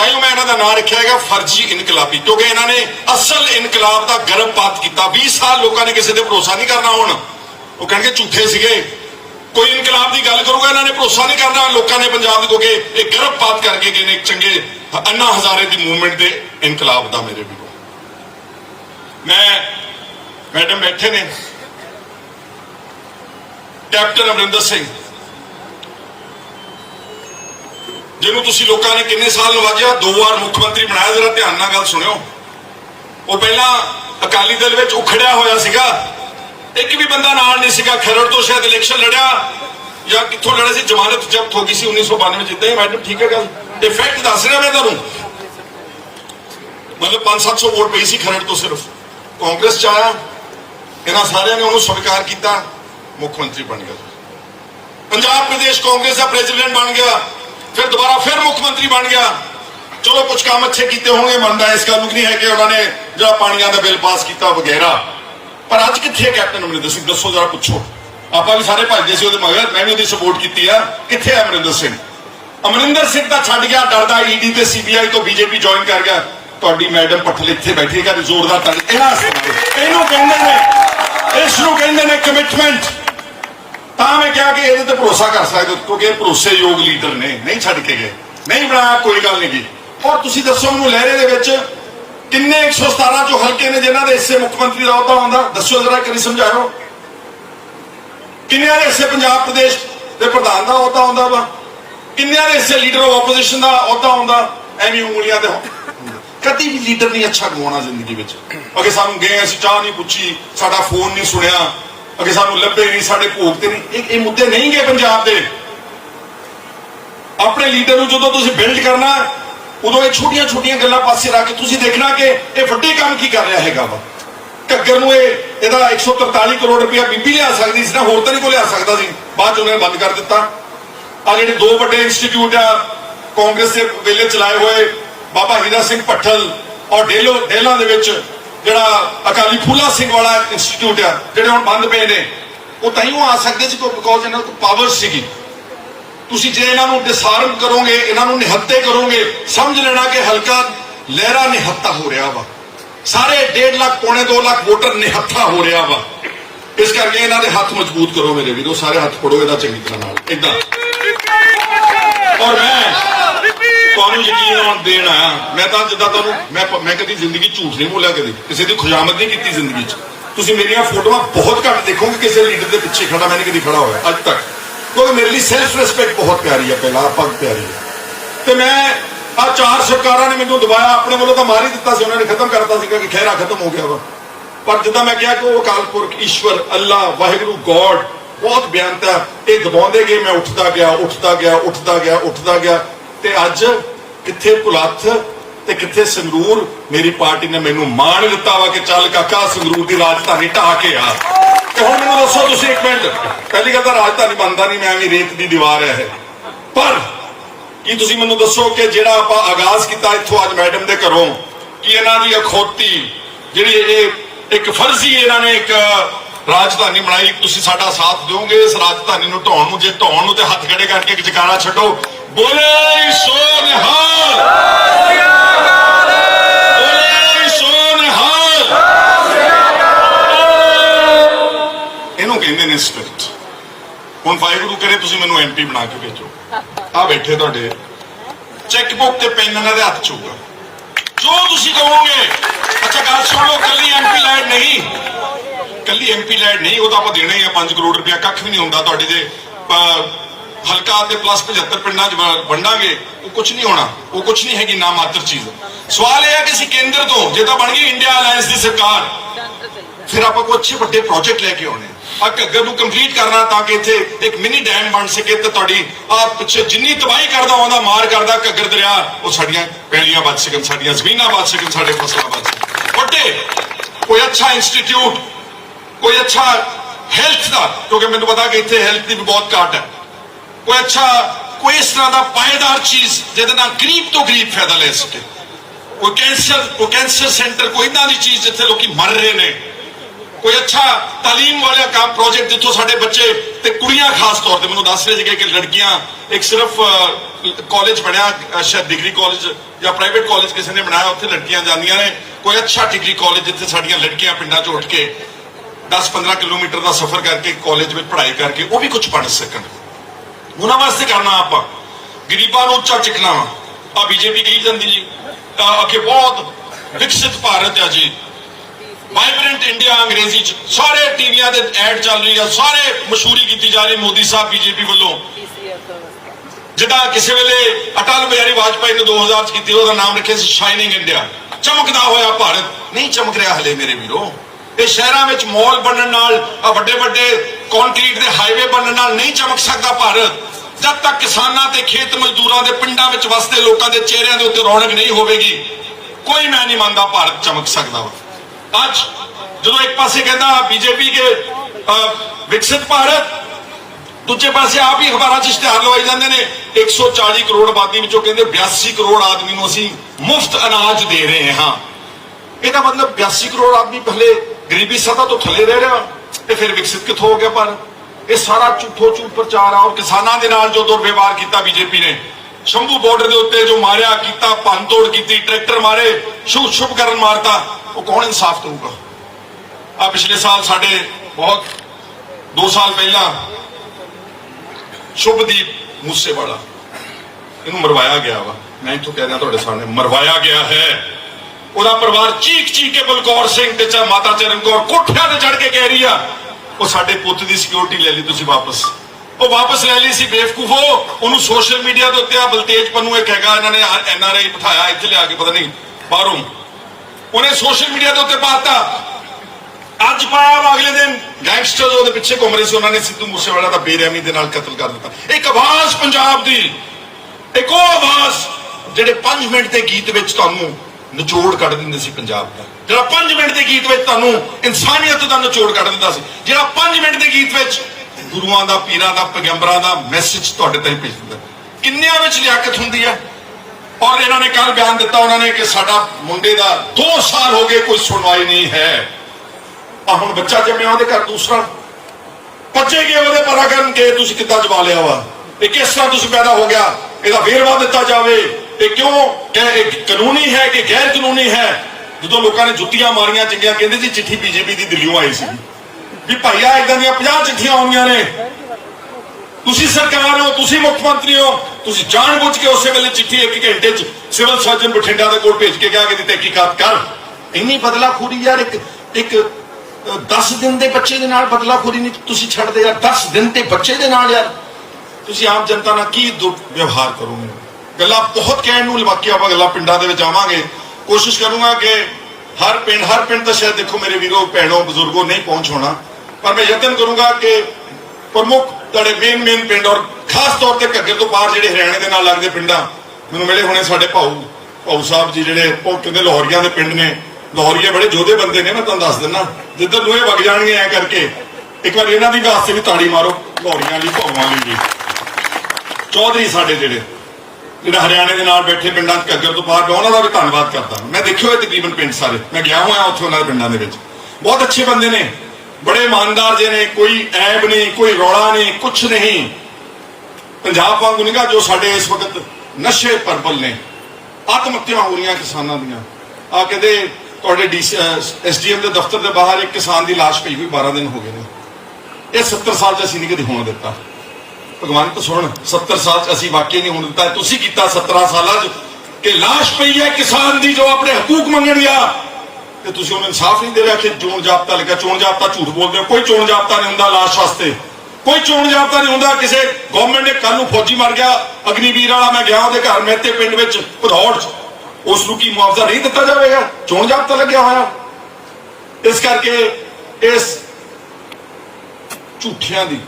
ਤਾਂ ਮੈਂ ਇਹਨਾਂ ਦਾ ਨਾਮ ਰੱਖਿਆ ਹੈਗਾ, ਫਰਜ਼ੀ ਇਨਕਲਾਬੀ। ਕਿਉਂਕਿ ਇਹਨਾਂ ਨੇ ਅਸਲ ਇਨਕਲਾਬ ਦਾ ਗਰਭਪਾਤ ਕੀਤਾ। 20 ਸਾਲ ਲੋਕਾਂ ਨੇ ਕਿਸੇ ਤੇ ਭਰੋਸਾ ਨਹੀਂ ਕਰਨਾ ਹੁਣ। ਉਹ ਕਹਿਣਗੇ ਝੂਠੇ ਸੀਗੇ। ਕੋਈ ਇਨਕਲਾਬ ਦੀ ਗੱਲ ਕਰੂਗਾ, ਇਹਨਾਂ ਨੇ ਭਰੋਸਾ ਨਹੀਂ ਕਰਨਾ। ਲੋਕਾਂ ਨੇ ਪੰਜਾਬ ਦੇ ਕਿਉਂਕਿ ਇਹ ਗਰਭਪਾਤ ਕਰਕੇ ਗਏ ਨੇ ਚੰਗੇ ਅੰਨਾ ਹਜ਼ਾਰੇ ਦੀ ਮੂਵਮੈਂਟ ਦੇ ਇਨਕਲਾਬ ਦਾ ਮੇਰੇ ਵੀਰੋ। ਮੈਂ ਮੈਡਮ ਬੈਠੇ ਨੇ। ਕੈਪਟਨ ਅਮਰਿੰਦਰ ਸਿੰਘ। ਜਿਹਨੂੰ ਤੁਸੀਂ ਲੋਕਾਂ ਨੇ ਕਿੰਨੇ ਸਾਲ ਨਵਾਜਿਆ ਦੋ ਵਾਰ ਮੁੱਖ ਮੰਤਰੀ ਬਣਾਇਆ, ਜਰਾ ਧਿਆਨ ਨਾਲ ਗੱਲ ਸੁਣਿਓ। ਉਹ ਪਹਿਲਾਂ ਅਕਾਲੀ ਦਲ ਵਿੱਚ ਉਖੜਿਆ ਹੋਇਆ ਸੀਗਾ। ਇੱਕ ਵੀ ਬੰਦਾ ਨਾਲ ਨਹੀਂ ਸੀਗਾ, ਖਰੜ ਤੋਂ ਸ਼ਾਇਦ ਇਲੈਕਸ਼ਨ ਲੜਿਆ, ਜਾਂ ਕਿੱਥੋਂ ਲੜਿਆ ਸੀ, ਜ਼ਮਾਨਤ ਜ਼ਬਤ ਹੋ ਗਈ ਸੀ 1992 ਜਿੱਦਾਂ ਹੀ ਮੈਡਮ, ਠੀਕ ਹੈ ਗੱਲ? ਇਹ ਫੈਕਟ ਦੱਸ ਰਿਹਾ ਮੈਂ ਤੁਹਾਨੂੰ। ਮਤਲਬ 5-700 ਵੋਟ ਪਈ ਸੀ ਖਰੜ ਤੋਂ ਸਿਰਫ। ਕਾਂਗਰਸ ਚ ਆਇਆ, ਇਹਨਾਂ ਸਾਰਿਆਂ ਨੇ ਉਹਨੂੰ ਸਵੀਕਾਰ ਕੀਤਾ, ਮੁੱਖ ਮੰਤਰੀ ਬਣ ਗਿਆ। ਪੰਜਾਬ ਪ੍ਰਦੇਸ਼ ਕਾਂਗਰਸ ਦਾ ਪ੍ਰੈਜ਼ੀਡੈਂਟ ਬਣ ਗਿਆ। ਫਿਰ ਦੁਬਾਰਾ ਫਿਰ ਮੁੱਖ ਮੰਤਰੀ ਬਣ ਗਿਆ। ਚਲੋ ਕੁਝ ਕੰਮ ਅੱਛੇ ਕੀਤੇ ਹੋਣਗੇ, ਮੰਨਦਾ ਇਸ ਗੱਲ ਨੂੰ ਨਹੀਂ ਹੈ ਕਿ ਉਹਨਾਂ ਨੇ ਜਿਹੜਾ ਪਾਣੀਆਂ ਦਾ ਬਿੱਲ ਪਾਸ ਕੀਤਾ ਵਗੈਰਾ ਪਰ ਅੱਜ ਕਿੱਥੇ ਹੈ ਕੈਪਟਨ ਅਮਰਿੰਦਰ ਸਿੰਘ? ਦੱਸੋ ਜਰਾ ਪੁੱਛੋ। ਆਪਾਂ ਵੀ ਸਾਰੇ ਭੱਜਦੇ ਸੀ ਉਹਦੇ ਮਗਰ, ਮੈਂ ਵੀ ਉਹਦੀ ਸਪੋਰਟ ਕੀਤੀ ਆ। ਕਿੱਥੇ ਹੈ ਅਮਰਿੰਦਰ ਸਿੰਘ? ਅਮਰਿੰਦਰ ਸਿੰਘ ਤਾਂ ਛੱਡ ਗਿਆ, ਡਰਦਾ ਈਡੀ ਤੇ ਸੀਬੀਆਈ ਤੋਂ ਬੀਜੇਪੀ ਜੁਆਇਨ ਕਰ ਗਿਆ। ਤੁਹਾਡੀ ਮੈਡਮ ਪੱਠਲ ਇੱਥੇ ਬੈਠੀ ਹੈ ਜ਼ੋਰਦਾਰ ਤਾੜੀ ਇਹਨਾਂ ਇਹਨੂੰ ਕਹਿੰਦੇ ਨੇ, ਇਸ ਨੂੰ ਕਹਿੰਦੇ ਨੇ ਕਮਿਟਮੈਂਟ ਤਾਂ ਮੈਂ ਕਿਹਾ ਕਿ ਇਹਦੇ ਤੇ ਭਰੋਸਾ ਕਰ ਸਕਦੇ ਹੋ, ਕਿਉਂਕਿ ਇਹ ਭਰੋਸੇਯੋਗ ਲੀਡਰ ਨੇ, ਨਹੀਂ ਛੱਡ ਕੇ ਗਏ। ਨਹੀਂ ਬਣਾਇਆ, ਕੋਈ ਗੱਲ ਨਹੀਂ ਗੀ ਔਰ ਤੁਸੀਂ ਦੱਸੋ ਮੈਨੂੰ ਲਹਿਰੇ ਦੇ ਵਿੱਚ ਕਿੰਨੇ 117 ਚੋਂ ਹਲਕੇ ਨੇ ਜਿਨ੍ਹਾਂ ਦੇ ਹਿੱਸੇ ਮੁੱਖ ਮੰਤਰੀ ਦਾ ਅਹੁਦਾ ਆਉਂਦਾ ਦੱਸੋ ਜਰਾ ਕਰੀ ਸਮਝਾਓ ਕਿੰਨਿਆਂ ਦੇ ਹਿੱਸੇ ਪੰਜਾਬ ਪ੍ਰਦੇਸ਼ ਦੇ ਪ੍ਰਧਾਨ ਦਾ ਅਹੁਦਾ ਆਉਂਦਾ ਵਾ? ਕਿੰਨਿਆਂ ਦੇ ਹਿੱਸੇ ਲੀਡਰ ਆਫ ਆਪੋਜੀਸ਼ਨ ਦਾ ਅਹੁਦਾ ਆਉਂਦਾ ਐਵੇਂ ਉਂਗਲੀਆਂ ਤੇ ਕਦੀ ਵੀ ਲੀਡਰ ਨਹੀਂ ਅੱਛਾ ਗਵਾਉਣਾ ਜ਼ਿੰਦਗੀ ਵਿੱਚ। ਅਗੇ ਸਾਨੂੰ ਗਏ, ਅਸੀਂ ਚਾਹ ਨਹੀਂ ਪੁੱਛੀ, ਸਾਡਾ ਫੋਨ ਨਹੀਂ ਸੁਣਿਆ। ਅਗੇ ਸਾਨੂੰ ਲੱਭੇ ਨਹੀਂ, ਸਾਡੇ ਭੋਗ ਨਹੀਂ। ਇਹ ਇਹ ਮੁੱਦੇ ਨਹੀਂ ਗਏ ਪੰਜਾਬ ਦੇ। ਆਪਣੇ ਲੀਡਰ ਨੂੰ ਜਦੋਂ ਤੁਸੀਂ ਬਿਲਡ ਕਰਨਾ, ਉਦੋਂ ਇਹ ਛੋਟੀਆਂ ਛੋਟੀਆਂ ਗੱਲਾਂ ਪਾਸੇ ਰੱਖ ਕੇ ਤੁਸੀਂ ਦੇਖਣਾ ਕਿ ਇਹ ਵੱਡੇ ਕੰਮ ਕੀ ਕਰ ਰਿਹਾ ਹੈਗਾ ਵਾ। ਘੱਗਰ ਨੂੰ ਇਹ ਇਹਦਾ 143 ਕਰੋੜ ਰੁਪਇਆ ਬੀਬੀ ਲਿਆ ਸਕਦੀ ਸੀ ਨਾ, ਹੋਰ ਤਾਂ ਨਹੀਂ ਕੋ ਲਿਆ ਸਕਦਾ ਸੀ। ਬਾਅਦ ਚ ਉਹਨੇ ਬੰਦ ਕਰ ਦਿੱਤਾ। ਆ ਜਿਹੜੇ ਦੋ ਵੱਡੇ ਇੰਸਟੀਚਿਊਟ ਆ, ਕਾਂਗਰਸ ਦੇ ਵੇਲੇ ਚਲਾਏ ਹੋਏ ਬਾਬਾ ਹੀਰਾ ਸਿੰਘ ਭੱਠਲ ਔਰ ਡੇਲੋ ਡੇਲਾਂ ਦੇ ਵਿੱਚ ਜਿਹੜਾ ਅਕਾਲੀ ਫੂਲਾ ਸਿੰਘ ਵਾਲਾ ਇੰਸਟੀਚਿਊਟ ਆ, ਜਿਹੜੇ ਹੁਣ ਬੰਦ ਪਏ ਨੇ, ਉਹ ਤਾਂ ਹੀ ਉਹ ਆ ਸਕਦੇ ਸੀ ਬਿਕੋਜ਼ ਇਹਨਾਂ ਕੋਲ ਪਾਵਰ ਸੀਗੀ। ਤੁਸੀਂ ਜੇ ਇਹਨਾਂ ਨੂੰ ਡਿਸਆਰਮ ਕਰੋਗੇ, ਇਹਨਾਂ ਨੂੰ ਨਿਹੱਤੇ ਕਰੋਗੇ, ਸਮਝ ਲੈਣਾ ਕਿ ਹਲਕਾ ਲਹਿਰਾ ਨਿਹੱਤਾ ਹੋ ਰਿਹਾ ਵਾ। ਸਾਰੇ 1.5 ਲੱਖ, ਪੌਣੇ 2 ਲੱਖ ਵੋਟਰ ਨਿਹੱਥਾ ਹੋ ਰਿਹਾ ਵਾ। ਇਸ ਕਰਕੇ ਇਹਨਾਂ ਦੇ ਹੱਥ ਮਜ਼ਬੂਤ ਕਰੋ ਮੇਰੇ ਵੀਰੋ, ਸਾਰੇ ਹੱਥ ਫੜੋ ਇਹਦਾ ਚੰਗੀ ਤਰ੍ਹਾਂ ਨਾਲ। ਇਦਾਂ ਔਰ ਮੈਂ ਤੁਹਾਨੂੰ ਯਕੀਨ ਆਉਣ ਮੈਂ ਤਾਂ ਜਿੱਦਾਂ ਤੁਹਾਨੂੰ ਮੈਂ ਮੈਂ ਕਦੀ ਜ਼ਿੰਦਗੀ ਝੂਠ ਨਹੀਂ ਬੋਲਿਆ ਕਦੀ। ਕਿਸੇ ਦੀ ਖੁਸ਼ਾਮਦ ਨਹੀਂ ਕੀਤੀ ਜ਼ਿੰਦਗੀ 'ਚ। ਤੁਸੀਂ ਮੇਰੀਆਂ ਫੋਟੋਆਂ ਬਹੁਤ ਘੱਟ ਦੇਖੋਗੇ, ਕਿਸੇ ਲੀਡਰ ਦੇ ਪਿੱਛੇ ਖੜਾ, ਮੈਂ ਨਹੀਂ ਕਦੀ ਖੜਾ ਹੋਇਆ। ਅੱਜ ਤੱਕ। ਕਿਉਂਕਿ ਮੇਰੇ ਲਈ ਸੈਲਫ ਰਿਸਪੈਕਟ ਬਹੁਤ ਪਿਆਰੀ ਹੈ ਪਹਿਲਾਂ ਆਪਾਂ ਪਿਆਰੀ ਹੈ ਤੇ ਮੈਂ ਆ ਚਾਰ ਸਰਕਾਰਾਂ ਨੇ ਮੈਨੂੰ ਦਬਾਇਆ, ਆਪਣੇ ਵੱਲੋਂ ਤਾਂ ਮਾਰ ਹੀ ਦਿੱਤਾ ਸੀ, ਉਹਨਾਂ ਨੇ ਖਤਮ ਕਰਤਾ ਸੀਗਾ ਕਿ ਖੈਰਾ ਖਤਮ ਹੋ ਗਿਆ ਵਾ। ਪਰ ਜਿੱਦਾਂ ਮੈਂ ਕਿਹਾ ਕਿ ਉਹ ਅਕਾਲ ਪੁਰਖ, ਈਸ਼ਵਰ ਅੱਲਾ ਵਾਹਿਗੁਰੂ, ਗੋਡ, ਬਹੁਤ ਬਿਆਨਤਾ ਇਹ ਦਬਾਉਂਦੇ ਗਏ। ਮੈਂ ਉੱਠਦਾ ਗਿਆ ਉੱਠਦਾ ਗਿਆ ਉੱਠਦਾ ਗਿਆ ਉੱਠਦਾ ਗਿਆ। ਤੇ ਅੱਜ, ਕਿੱਥੇ ਭੁਲੱਥ ਤੇ ਕਿੱਥੇ ਸੰਗਰੂਰ, ਮੇਰੀ ਪਾਰਟੀ ਨੇ ਮੈਨੂੰ ਮਾਣ ਦਿੱਤਾ ਵਾ ਕਿ ਚੱਲ ਕਾਕਾ, ਸੰਗਰੂਰ ਦੀ ਰਾਜਧਾਨੀ ਢਾਹ ਕੇ ਆ। ਤੇ ਹੁਣ ਮੈਨੂੰ ਦੱਸੋ ਤੁਸੀਂ ਇੱਕ ਮਿੰਟ, ਪਹਿਲੀ ਗੱਲ ਤਾਂ ਰਾਜਧਾਨੀ ਬਣਦਾ ਨਹੀਂ, ਮੈਂ ਵੀ ਰੇਤ ਦੀ ਦੀਵਾਰ ਹੈ ਪਰ ਕੀ ਤੁਸੀਂ ਮੈਨੂੰ ਦੱਸੋ ਕਿ ਜਿਹੜਾ ਆਪਾਂ ਆਗਾਜ਼ ਕੀਤਾ ਇੱਥੋਂ ਅੱਜ ਮੈਡਮ ਦੇ ਘਰੋਂ, ਕਿ ਇਹਨਾਂ ਦੀ ਅਖੌਤੀ, ਜਿਹੜੀ ਇਹ ਇੱਕ ਫਰਜ਼ੀ, ਇਹਨਾਂ ਨੇ ਇੱਕ ਰਾਜਧਾਨੀ ਬਣਾਈ, ਤੁਸੀਂ ਸਾਡਾ ਸਾਥ ਦਿਓਗੇ, ਇਸ ਰਾਜਧਾਨੀ ਨੂੰ ਢਾਉਣ ਨੂੰ, ਜੇ ਢਾਉਣ ਨੂੰ ਤੇ ਹੱਥ ਖੜੇ ਕਰਕੇ ਇੱਕ ਜਕਾਰਾ ਛੱਡੋ। ਬੋਲੇ ਸੋ ਨਿਹਾਲ ਬੋਲੇ ਸੋ ਨਿਹਾਲ ਇਹਨੂੰ ਕਹਿੰਦੇ ਨੇ ਸਪਿਰਿਟ ਹੁਣ ਵਾਹਿਗੁਰੂ ਕਰੇ, ਤੁਸੀਂ ਮੈਨੂੰ ਐਮਪੀ ਬਣਾ ਕੇ ਭੇਜੋ। ਆ ਬੈਠੇ ਤੁਹਾਡੇ। ਚੈੱਕ ਬੁੱਕ ਤੇ ਪੈਨ ਇਹਨਾਂ ਦੇ ਹੱਥ ਚ ਹੋਊਗਾ। ਜੋ ਤੁਸੀਂ ਕਹੋਗੇ। ਅੱਛਾ, ਗੱਲ ਸੁਣ ਲਓ, ਕੱਲੀ ਐਮਪੀ ਲੈਡ ਨਹੀਂ। ਕੱਲੀ ਐਮਪੀ ਲੈਡ ਨਹੀਂ ਉਹ ਤਾਂ ਆਪਾਂ ਦੇਣਾ ਹੀ ਆ 5 ਕਰੋੜ ਰੁਪਇਆ, ਕੱਖ ਵੀ ਨਹੀਂ ਹੁੰਦਾ ਤੁਹਾਡੇ ਜੇ ਹਲਕਾ ਤੇ ਪਲੱਸ 75 ਪਿੰਡਾਂ 'ਚ ਵੰਡਾਂਗੇ, ਉਹ ਕੁਝ ਨਹੀਂ ਹੋਣਾ, ਉਹ ਕੁਝ ਨਹੀਂ ਹੈਗੀ ਨਾ ਮਾਤਰ ਚੀਜ਼। ਸਵਾਲ ਇਹ ਹੈ ਕਿ ਅਸੀਂ ਕੇਂਦਰ ਤੋਂ, ਜੇ ਤਾਂ ਬਣ ਗਈ ਇੰਡੀਆ ਅਲਾਈਅੰਸ ਦੀ ਸਰਕਾਰ, ਫਿਰ ਆਪਾਂ ਕੋਈ ਅੱਛੇ ਵੱਡੇ ਪ੍ਰੋਜੈਕਟ ਲੈ ਕੇ ਆਉਣੇ। ਆ ਘੱਗਰ ਨੂੰ ਕੰਪਲੀਟ ਕਰਨਾ ਤਾਂ ਕਿ ਇੱਥੇ ਇੱਕ ਮਿਨੀ ਡੈਮ ਬਣ ਸਕੇ ਤੇ ਤੁਹਾਡੀ ਆ ਪਿੱਛੇ ਜਿੰਨੀ ਤਬਾਹੀ ਕਰਦਾ ਆਉਂਦਾ ਮਾਰ ਕਰਦਾ ਘੱਗਰ ਦਰਿਆ, ਉਹ ਸਾਡੀਆਂ ਪੈਲੀਆਂ ਬਚ ਸਕਣ, ਸਾਡੀਆਂ ਜ਼ਮੀਨਾਂ ਬਚ ਸਕਣ, ਸਾਡੇ ਫਸਲਾਂ ਬਚ ਸਕਣ। ਵੱਡੇ, ਕੋਈ ਅੱਛਾ ਇੰਸਟੀਚਿਊਟ ਕੋਈ ਅੱਛਾ ਹੈਲਥ ਦਾ, ਕਿਉਂਕਿ ਮੈਨੂੰ ਪਤਾ ਕਿ ਇੱਥੇ ਹੈਲਥ ਦੀ ਵੀ ਬਹੁਤ ਘਾਟ ਹੈ। ਕੋਈ ਅੱਛਾ, ਕੋਈ ਇਸ ਤਰ੍ਹਾਂ ਦਾ ਪਾਏਦਾਰ ਚੀਜ਼ ਜਿਹਦੇ ਨਾਲ ਗਰੀਬ ਤੋਂ ਗਰੀਬ ਫਾਇਦਾ ਲੈ ਸਕੇ। ਕੋਈ ਕੈਂਸਰ ਕੋਈ ਕੈਂਸਰ ਸੈਂਟਰ ਕੋਈ ਇਦਾਂ ਦੀ ਚੀਜ਼ ਜਿੱਥੇ ਲੋਕੀ ਮਰ ਰਹੇ ਨੇ। ਕੋਈ ਅੱਛਾ ਤਾਲੀਮ ਵਾਲਾ ਕੰਮ ਪ੍ਰੋਜੈਕਟ ਜਿੱਥੋਂ ਸਾਡੇ ਬੱਚੇ ਤੇ ਕੁੜੀਆਂ ਖਾਸ ਤੌਰ ਤੇ ਮੈਨੂੰ ਦੱਸ ਰਹੇ ਸੀਗੇ ਕਿ ਲੜਕੀਆਂ, ਇੱਕ ਸਿਰਫ ਕਾਲਜ ਬਣਿਆ ਸ਼ਾਇਦ ਡਿਗਰੀ ਕਾਲਜ ਜਾਂ ਪ੍ਰਾਈਵੇਟ ਕਾਲਜ ਕਿਸੇ ਨੇ ਬਣਾਇਆ, ਉੱਥੇ ਲੜਕੀਆਂ ਜਾਂਦੀਆਂ ਨੇ। ਕੋਈ ਅੱਛਾ ਡਿਗਰੀ ਕਾਲਜ ਜਿੱਥੇ ਸਾਡੀਆਂ ਲੜਕੀਆਂ ਪਿੰਡਾਂ 'ਚ ਉੱਠ ਕੇ 10-15 ਕਿਲੋਮੀਟਰ ਦਾ ਸਫ਼ਰ ਕਰਕੇ ਕਾਲਜ ਵਿੱਚ ਪੜ੍ਹਾਈ ਕਰਕੇ, ਉਹ ਵੀ ਕੁਝ ਪੜ੍ਹ ਸਕਣ। ਉਹਨਾਂ ਵਾਸਤੇ ਕਰਨਾ ਆਪਾਂ। ਗਰੀਬਾਂ ਨੂੰ ਉੱਚਾ ਚਿਕਣਾ। ਆ ਬੀਜੇਪੀ ਕਹੀ ਜਾਂਦੀ ਜੀ? ਕਿ ਬਹੁਤ ਵਿਕਸਿਤ ਭਾਰਤ ਆ ਜੀ। ਵਾਈਬ੍ਰੈਂਟ ਇੰਡੀਆ ਅੰਗਰੇਜ਼ੀ ਚ ਸਾਰੇ ਟੀਵੀਆਂ ਦੇ ਐਡ ਚੱਲ ਰਹੀ ਆ। ਸਾਰੇ ਮਸ਼ਹੂਰੀ ਕੀਤੀ ਜਾ ਰਹੀ ਮੋਦੀ ਸਾਹਿਬ ਬੀਜੇਪੀ ਵੱਲੋਂ। ਜਿੱਦਾਂ ਕਿਸੇ ਵੇਲੇ ਅਟਲ ਬਿਹਾਰੀ ਵਾਜਪਾਈ ਨੇ 2000 ਚ ਕੀਤੀ, ਉਹਦਾ ਨਾਮ ਰੱਖਿਆ ਸੀ ਸ਼ਾਈਨਿੰਗ ਇੰਡੀਆ ਚਮਕਦਾ ਹੋਇਆ ਭਾਰਤ। ਨਹੀਂ ਚਮਕ ਰਿਹਾ ਹਲੇ ਮੇਰੇ ਵੀਰੋ। ਇਹ ਸ਼ਹਿਰਾਂ ਵਿੱਚ ਮਾਲ ਬਣਨ ਨਾਲ ਆ ਵੱਡੇ ਵੱਡੇ ਕੰਕਰੀਟ ਦੇ ਹਾਈਵੇ ਬਣਨ ਨਾਲ ਨਹੀਂ ਚਮਕ ਸਕਦਾ ਭਾਰਤ ਜਦ ਤੱਕ ਕਿਸਾਨਾਂ ਤੇ ਖੇਤ ਮਜ਼ਦੂਰਾਂ ਦੇ ਪਿੰਡਾਂ ਵਿੱਚ ਵਸਦੇ ਲੋਕਾਂ ਦੇ ਚਿਹਰਿਆਂ ਦੇ ਉੱਤੇ ਰੌਣਕ ਨਹੀਂ ਹੋਵੇਗੀ, ਕੋਈ ਮੈਂ ਨਹੀਂ ਮੰਨਦਾ ਭਾਰਤ ਚਮਕ ਸਕਦਾ ਵਾ। ਅੱਜ ਜਦੋਂ ਇੱਕ ਪਾਸੇ ਕਹਿੰਦਾ ਬੀਜੇਪੀ ਕੇ ਵਿਕਸਿਤ ਭਾਰਤ, ਦੂਜੇ ਪਾਸੇ ਆਪ ਹੀ ਅਖਬਾਰਾਂ 'ਚ ਇਸ਼ਤਿਹਾਰ ਲਵਾਈ ਜਾਂਦੇ ਨੇ 140 ਕਰੋੜ ਆਬਾਦੀ ਵਿੱਚੋਂ ਕਹਿੰਦੇ 82 ਕਰੋੜ ਆਦਮੀ ਨੂੰ ਅਸੀਂ ਮੁਫਤ ਅਨਾਜ ਦੇ ਰਹੇ ਹਾਂ। ਇਹਦਾ ਮਤਲਬ 82 ਕਰੋੜ ਆਦਮੀ ਪਹਿਲੇ ਗਰੀਬੀ ਸਤਾ ਤੋਂ ਥੱਲੇ ਰਹਿ ਰਿਹਾ ਤੇ ਫਿਰ ਵਿਕਸਿਤ ਕਿੱਥੋਂ ਹੋ ਗਿਆ ਪਰ ਇਹ ਸਾਰਾ ਝੂਠੋ ਝੂਠ ਪ੍ਰਚਾਰ ਆ ਔਰ ਕਿਸਾਨਾਂ ਦੇ ਨਾਲ ਜੋ ਦੁਰਵਿਵਹਾਰ ਕੀਤਾ ਬੀਜੇਪੀ ਨੇ, ਸ਼ੰਭੂ ਬਾਰਡਰ ਦੇ ਉੱਤੇ ਜੋ ਮਾਰਿਆ, ਕੀਤਾ, ਭੰਨਤੋੜ ਕੀਤੀ, ਟਰੈਕਟਰ ਮਾਰੇ ਸ਼ੁਭ ਸ਼ੁਭ ਕਰਨ ਮਾਰਤਾ, ਉਹ ਕੌਣ ਇਨਸਾਫ ਦਊਗਾ? ਆ ਪਿਛਲੇ ਸਾਲ ਸਾਡੇ ਬਹੁਤ 2 ਸਾਲ ਪਹਿਲਾਂ ਸ਼ੁਭਦੀਪ ਮੂਸੇਵਾਲਾ, ਇਹਨੂੰ ਮਰਵਾਇਆ ਗਿਆ ਵਾ। ਮੈਂ ਇਥੋਂ ਕਹਿ ਰਿਹਾ ਤੁਹਾਡੇ ਸਾਹਮਣੇ, ਮਰਵਾਇਆ ਗਿਆ ਹੈ। ਉਹਦਾ ਪਰਿਵਾਰ ਚੀਕ ਚੀਕ ਕੇ ਬਲਕੌਰ ਸਿੰਘ ਤੇ ਚਾ ਮਾਤਾ ਚਰਨ ਕੌਰ ਕੋਠਿਆਂ ਤੇ ਚੜ ਕੇ ਕਹਿ ਰਹੀ ਆ, ਉਹ ਸਾਡੇ ਪੁੱਤ ਦੀ ਸਿਕਿਉਰਿਟੀ ਲੈ ਲਈ ਤੁਸੀਂ ਵਾਪਸ। ਉਹ ਵਾਪਸ ਲੈ ਲਈ ਸੀ ਬੇਵਕੂਫੋ ਉਹਨੂੰ ਸੋਸ਼ਲ ਮੀਡੀਆ ਦੇ ਉੱਤੇ ਆ ਬਲਤੇਜ ਪੰਨੂ ਇੱਕ ਹੈਗਾ ਇਹਨਾਂ ਨੇ ਐਨਆਰਆਈ ਬਿਠਾਇਆ, ਇੱਥੇ ਲਿਆ ਕੇ ਪਤਾ ਨਹੀਂ ਬਾਹਰੋਂ। ਉਹਨੇ ਸੋਸ਼ਲ ਮੀਡੀਆ ਦੇ ਉੱਤੇ ਪਾਤਾ। ਅੱਜ ਪਾਇਆ ਅਗਲੇ ਦਿਨ। ਗੈਂਗਸਟਰ ਉਹਦੇ ਪਿੱਛੇ ਘੁੰਮ ਰਹੇ ਸੀ, ਉਹਨਾਂ ਨੇ ਸਿੱਧੂ ਮੂਸੇਵਾਲਾ ਦਾ ਬੇਰਹਿਮੀ ਦੇ ਨਾਲ ਕਤਲ ਕਰ ਦਿੱਤਾ। ਇੱਕ ਆਵਾਜ਼ ਪੰਜਾਬ ਦੀ, ਇੱਕ ਉਹ ਆਵਾਜ਼ ਜਿਹੜੇ 5 ਮਿੰਟ ਦੇ ਗੀਤ ਵਿੱਚ ਤੁਹਾਨੂੰ ਨਿਚੋੜ ਕੱਢ ਦਿੰਦੇ ਸੀ ਪੰਜਾਬ ਦਾ। ਜਿਹੜਾ 5 ਮਿੰਟ ਦੇ ਗੀਤ ਵਿੱਚ ਤੁਹਾਨੂੰ ਇਨਸਾਨੀਅਤ ਦਾ ਨਿਚੋੜ ਕੱਢ ਦਿੰਦਾ ਸੀ। ਜਿਹੜਾ 5 ਮਿੰਟ ਦੇ ਗੀਤ ਵਿੱਚ ਗੁਰੂਆਂ ਦਾ, ਪੀਰਾਂ ਦਾ, ਪੈਗੰਬਰਾਂ ਦਾ ਮੈਸੇਜ ਤੁਹਾਡੇ ਤਾਈਂ ਭੇਜ ਦਿੰਦਾ। ਕਿੰਨਿਆਂ ਵਿੱਚ ਲਿਆਕਤ ਹੁੰਦੀ ਹੈ? ਔਰ ਇਹਨਾਂ ਨੇ ਕੱਲ ਬਿਆਨ ਦਿੱਤਾ ਉਹਨਾਂ ਨੇ ਕਿ ਸਾਡਾ ਮੁੰਡੇ ਦਾ 2 ਸਾਲ ਹੋ ਗਏ ਕੋਈ ਸੁਣਵਾਈ ਨਹੀਂ ਹੈ। ਆ ਹੁਣ ਬੱਚਾ ਜੰਮਿਆ ਉਹਦੇ ਘਰ ਦੂਸਰਾ। ਬੱਚੇ ਗਏ ਉਹਦੇ ਪਤਾ ਕਰਨ ਕਿ ਤੁਸੀਂ ਕਿੱਦਾਂ ਜਵਾ ਲਿਆ ਵਾ? ਇਹ ਕਿਸ ਤਰ੍ਹਾਂ ਤੁਸੀਂ ਪੈਦਾ ਹੋ ਗਿਆ, ਇਹਦਾ ਵੇਰਵਾ ਦਿੱਤਾ ਜਾਵੇ। ਇਹ ਕਿਉਂ? ਕਿ ਇਹ ਕਾਨੂੰਨੀ ਹੈ ਕਿ ਗੈਰ ਕਾਨੂੰਨੀ ਹੈ? ਜਦੋਂ ਲੋਕਾਂ ਨੇ ਜੁੱਤੀਆਂ ਮਾਰੀਆਂ, ਚੰਗੀਆਂ, ਕਹਿੰਦੇ ਸੀ ਚਿੱਠੀ ਬੀਜੇਪੀ ਦੀ ਦਿੱਲੀੋਂ ਆਈ ਸੀ। ਵੀ ਭਾਈਆ ਇਦਾਂ ਦੀਆਂ 50 ਚਿੱਠੀਆਂ ਆਉਂਦੀਆਂ ਨੇ। ਤੁਸੀਂ ਸਰਕਾਰ ਹੋ, ਤੁਸੀਂ ਮੁੱਖ ਮੰਤਰੀ ਹੋ, ਤੁਸੀਂ ਜਾਣ ਜਾਣਬੁੱਝ ਕੇ ਉਸੇ ਵੇਲੇ ਚਿੱਠੀ ਇੱਕ ਘੰਟੇ 'ਚ ਸਿਵਲ ਸਰਜਨ ਬਠਿੰਡਾ ਦੇ ਕੋਲ ਭੇਜ ਕੇ ਕਿਹਾ ਕਿ ਦੀ ਤਹਿਕੀਕਾਤ ਕਰ। ਇੰਨੀ ਬਦਲਾ ਬਦਲਾਖੋਰੀ ਯਾਰ, ਇੱਕ ਇੱਕ 10 ਦਿਨ ਦੇ ਬੱਚੇ ਦੇ ਨਾਲ ਬਦਲਾਖੋਰੀ ਨਹੀਂ ਤੁਸੀਂ ਛੱਡਦੇ ਯਾਰ 10 ਦਿਨ ਤੇ ਬੱਚੇ ਦੇ ਨਾਲ ਯਾਰ। ਤੁਸੀਂ ਆਮ ਜਨਤਾ ਨਾਲ ਕੀ ਦੁਰਵਿਵਹਾਰ ਕਰੋਗੇ? ਗੱਲਾਂ ਬਹੁਤ ਕਹਿਣ ਨੂੰ ਲਵਾਕੀ ਆਪਾਂ ਗੱਲਾਂ ਪਿੰਡਾਂ ਦੇ ਵਿੱਚ ਆਵਾਂਗੇ। ਕੋਸ਼ਿਸ਼ ਕਰੂੰਗਾ ਕਿ ਹਰ ਪਿੰਡ ਹਰ ਪਿੰਡ ਤਾਂ ਸ਼ਾਇਦ ਦੇਖੋ ਮੇਰੇ ਵੀਰੋ, ਭੈਣੋ, ਬਜ਼ੁਰਗੋ ਨਹੀਂ ਪਹੁੰਚ ਹੋਣਾ। ਪਰ ਮੈਂ ਯਤਨ ਕਰੂੰਗਾ ਕਿ ਪ੍ਰਮੁੱਖ ਤੁਹਾਡੇ ਮੇਨ ਮੇਨ ਪਿੰਡ ਔਰ ਖਾਸ ਤੌਰ ਤੇ ਘੱਗਰ ਤੋਂ ਪਾਰ ਜਿਹੜੇ ਹਰਿਆਣੇ ਦੇ ਨਾਲ ਲੱਗਦੇ ਪਿੰਡਾਂ, ਮੈਨੂੰ ਮਿਲੇ ਹੋਣੇ ਸਾਡੇ ਭਾਊ ਭਾਊ ਸਾਹਿਬ ਜੀ ਜਿਹੜੇ ਉਹ ਕਹਿੰਦੇ ਲਾਹੌਰੀਆਂ ਦੇ ਪਿੰਡ ਨੇ। ਲਾਹੌਰੀਏ ਬੜੇ ਜੋਧੇ ਬੰਦੇ ਨੇ, ਮੈਂ ਤੁਹਾਨੂੰ ਦੱਸ ਦਿੰਦਾ। ਜਿੱਧਰ ਇਹ ਵਗ ਜਾਣਗੇ ਐ ਕਰਕੇ, ਇੱਕ ਵਾਰ ਇਹਨਾਂ ਦੀ ਵਾਸਤੇ ਵੀ ਤਾੜੀ ਮਾਰੋ, ਲਾਹੌਰੀਆਂ ਲਈ ਭਾਊਆਂ ਲਈ ਜੀ। ਚੌਧਰੀ ਸਾਡੇ ਜਿਹੜੇ। ਜਿਹੜਾ ਹਰਿਆਣੇ ਦੇ ਨਾਲ ਬੈਠੇ ਪਿੰਡਾਂ 'ਚ ਕੱਗਰ ਤੋਂ ਪਾਰ ਮੈਂ ਉਹਨਾਂ ਦਾ ਵੀ ਧੰਨਵਾਦ ਕਰਦਾ। ਮੈਂ ਦੇਖਿਓ ਇਹ ਤਕਰੀਬਨ ਪਿੰਡ ਸਾਰੇ। ਮੈਂ ਗਿਆ ਹੋਇਆ ਉੱਥੇ ਉਹਨਾਂ ਦੇ ਪਿੰਡਾਂ ਦੇ ਵਿੱਚ। ਬਹੁਤ ਅੱਛੇ ਬੰਦੇ ਨੇ। ਬੜੇ ਇਮਾਨਦਾਰ ਜੇ ਨੇ। ਕੋਈ ਐਬ ਨਹੀਂ, ਕੋਈ ਰੌਲਾ ਨਹੀਂ, ਕੁਛ ਨਹੀਂ। ਪੰਜਾਬ ਵਾਂਗੂ ਨਹੀਂਗਾ ਜੋ ਸਾਡੇ ਇਸ ਵਕਤ ਨਸ਼ੇ ਪਰਬਲ ਨੇ। ਆਤਮ ਹੱਤਿਆ ਹੋ ਰਹੀਆਂ ਕਿਸਾਨਾਂ ਦੀਆਂ। ਆ ਕਹਿੰਦੇ, ਤੁਹਾਡੇ ਐਸਡੀਐਮ ਦੇ ਦਫ਼ਤਰ ਦੇ ਬਾਹਰ ਇੱਕ ਕਿਸਾਨ ਦੀ ਲਾਸ਼ ਪਈ ਹੋਈ 12 ਦਿਨ ਹੋ ਗਏ ਨੇ। ਇਹ 70 ਸਾਲ ਚ ਅਸੀਂ ਨਹੀਂ ਕਦੇ ਹੋਣ ਦਿੱਤਾ। ਭਗਵੰਤ ਸੁਣ 70 ਸਾਲ ਚ ਅਸੀਂ ਵਾਕਈ ਨਹੀਂ ਹੋਣ ਦਿੱਤਾ। ਤੁਸੀਂ ਕੀਤਾ 17 ਸਾਲਾਂ ਚ ਕਿ ਲਾਸ਼ ਪਈ ਹੈ ਕਿਸਾਨ ਦੀ ਜੋ ਆਪਣੇ ਹਕੂਕ ਮੰਗਣ ਗਿਆ ਤੇ ਤੁਸੀਂ ਉਹਨੂੰ ਇਨਸਾਫ ਨਹੀਂ ਦੇ ਰਿਹਾ ਕਿ ਚੋਣ ਜਾਬਤਾ ਲੱਗਾ। ਚੋਣ ਜਾਬਤਾ ਝੂਠ ਬੋਲਦੇ ਹੋ ਕੋਈ ਚੋਣ ਜਾਬਤਾ ਨਹੀਂ ਹੁੰਦਾ ਲਾਸ਼ ਵਾਸਤੇ। ਕੋਈ ਚੋਣ ਜਾਬਤਾ ਨਹੀਂ ਹੁੰਦਾ। ਕਿਸੇ ਗਵਰਨਮੈਂਟ ਨੇ ਕੱਲ ਨੂੰ ਫੌਜੀ ਮਰ ਗਿਆ। ਅਗਨੀਵੀਰ ਵਾਲਾ ਮੈਂ ਗਿਆ ਉਹਦੇ ਘਰ, ਮਹਿਤੇ ਪਿੰਡ ਵਿੱਚ, ਭਦੌੜ ਚ। ਉਸ ਨੂੰ ਕੀ ਮੁਆਵਜ਼ਾ ਨਹੀਂ ਦਿੱਤਾ ਜਾਵੇਗਾ? ਚੋਣ ਜਾਬਤਾ ਲੱਗਿਆ ਹੋਇਆ। ਇਸ ਕਰਕੇ ਇਸ ਝੂਠਿਆਂ ਦੀ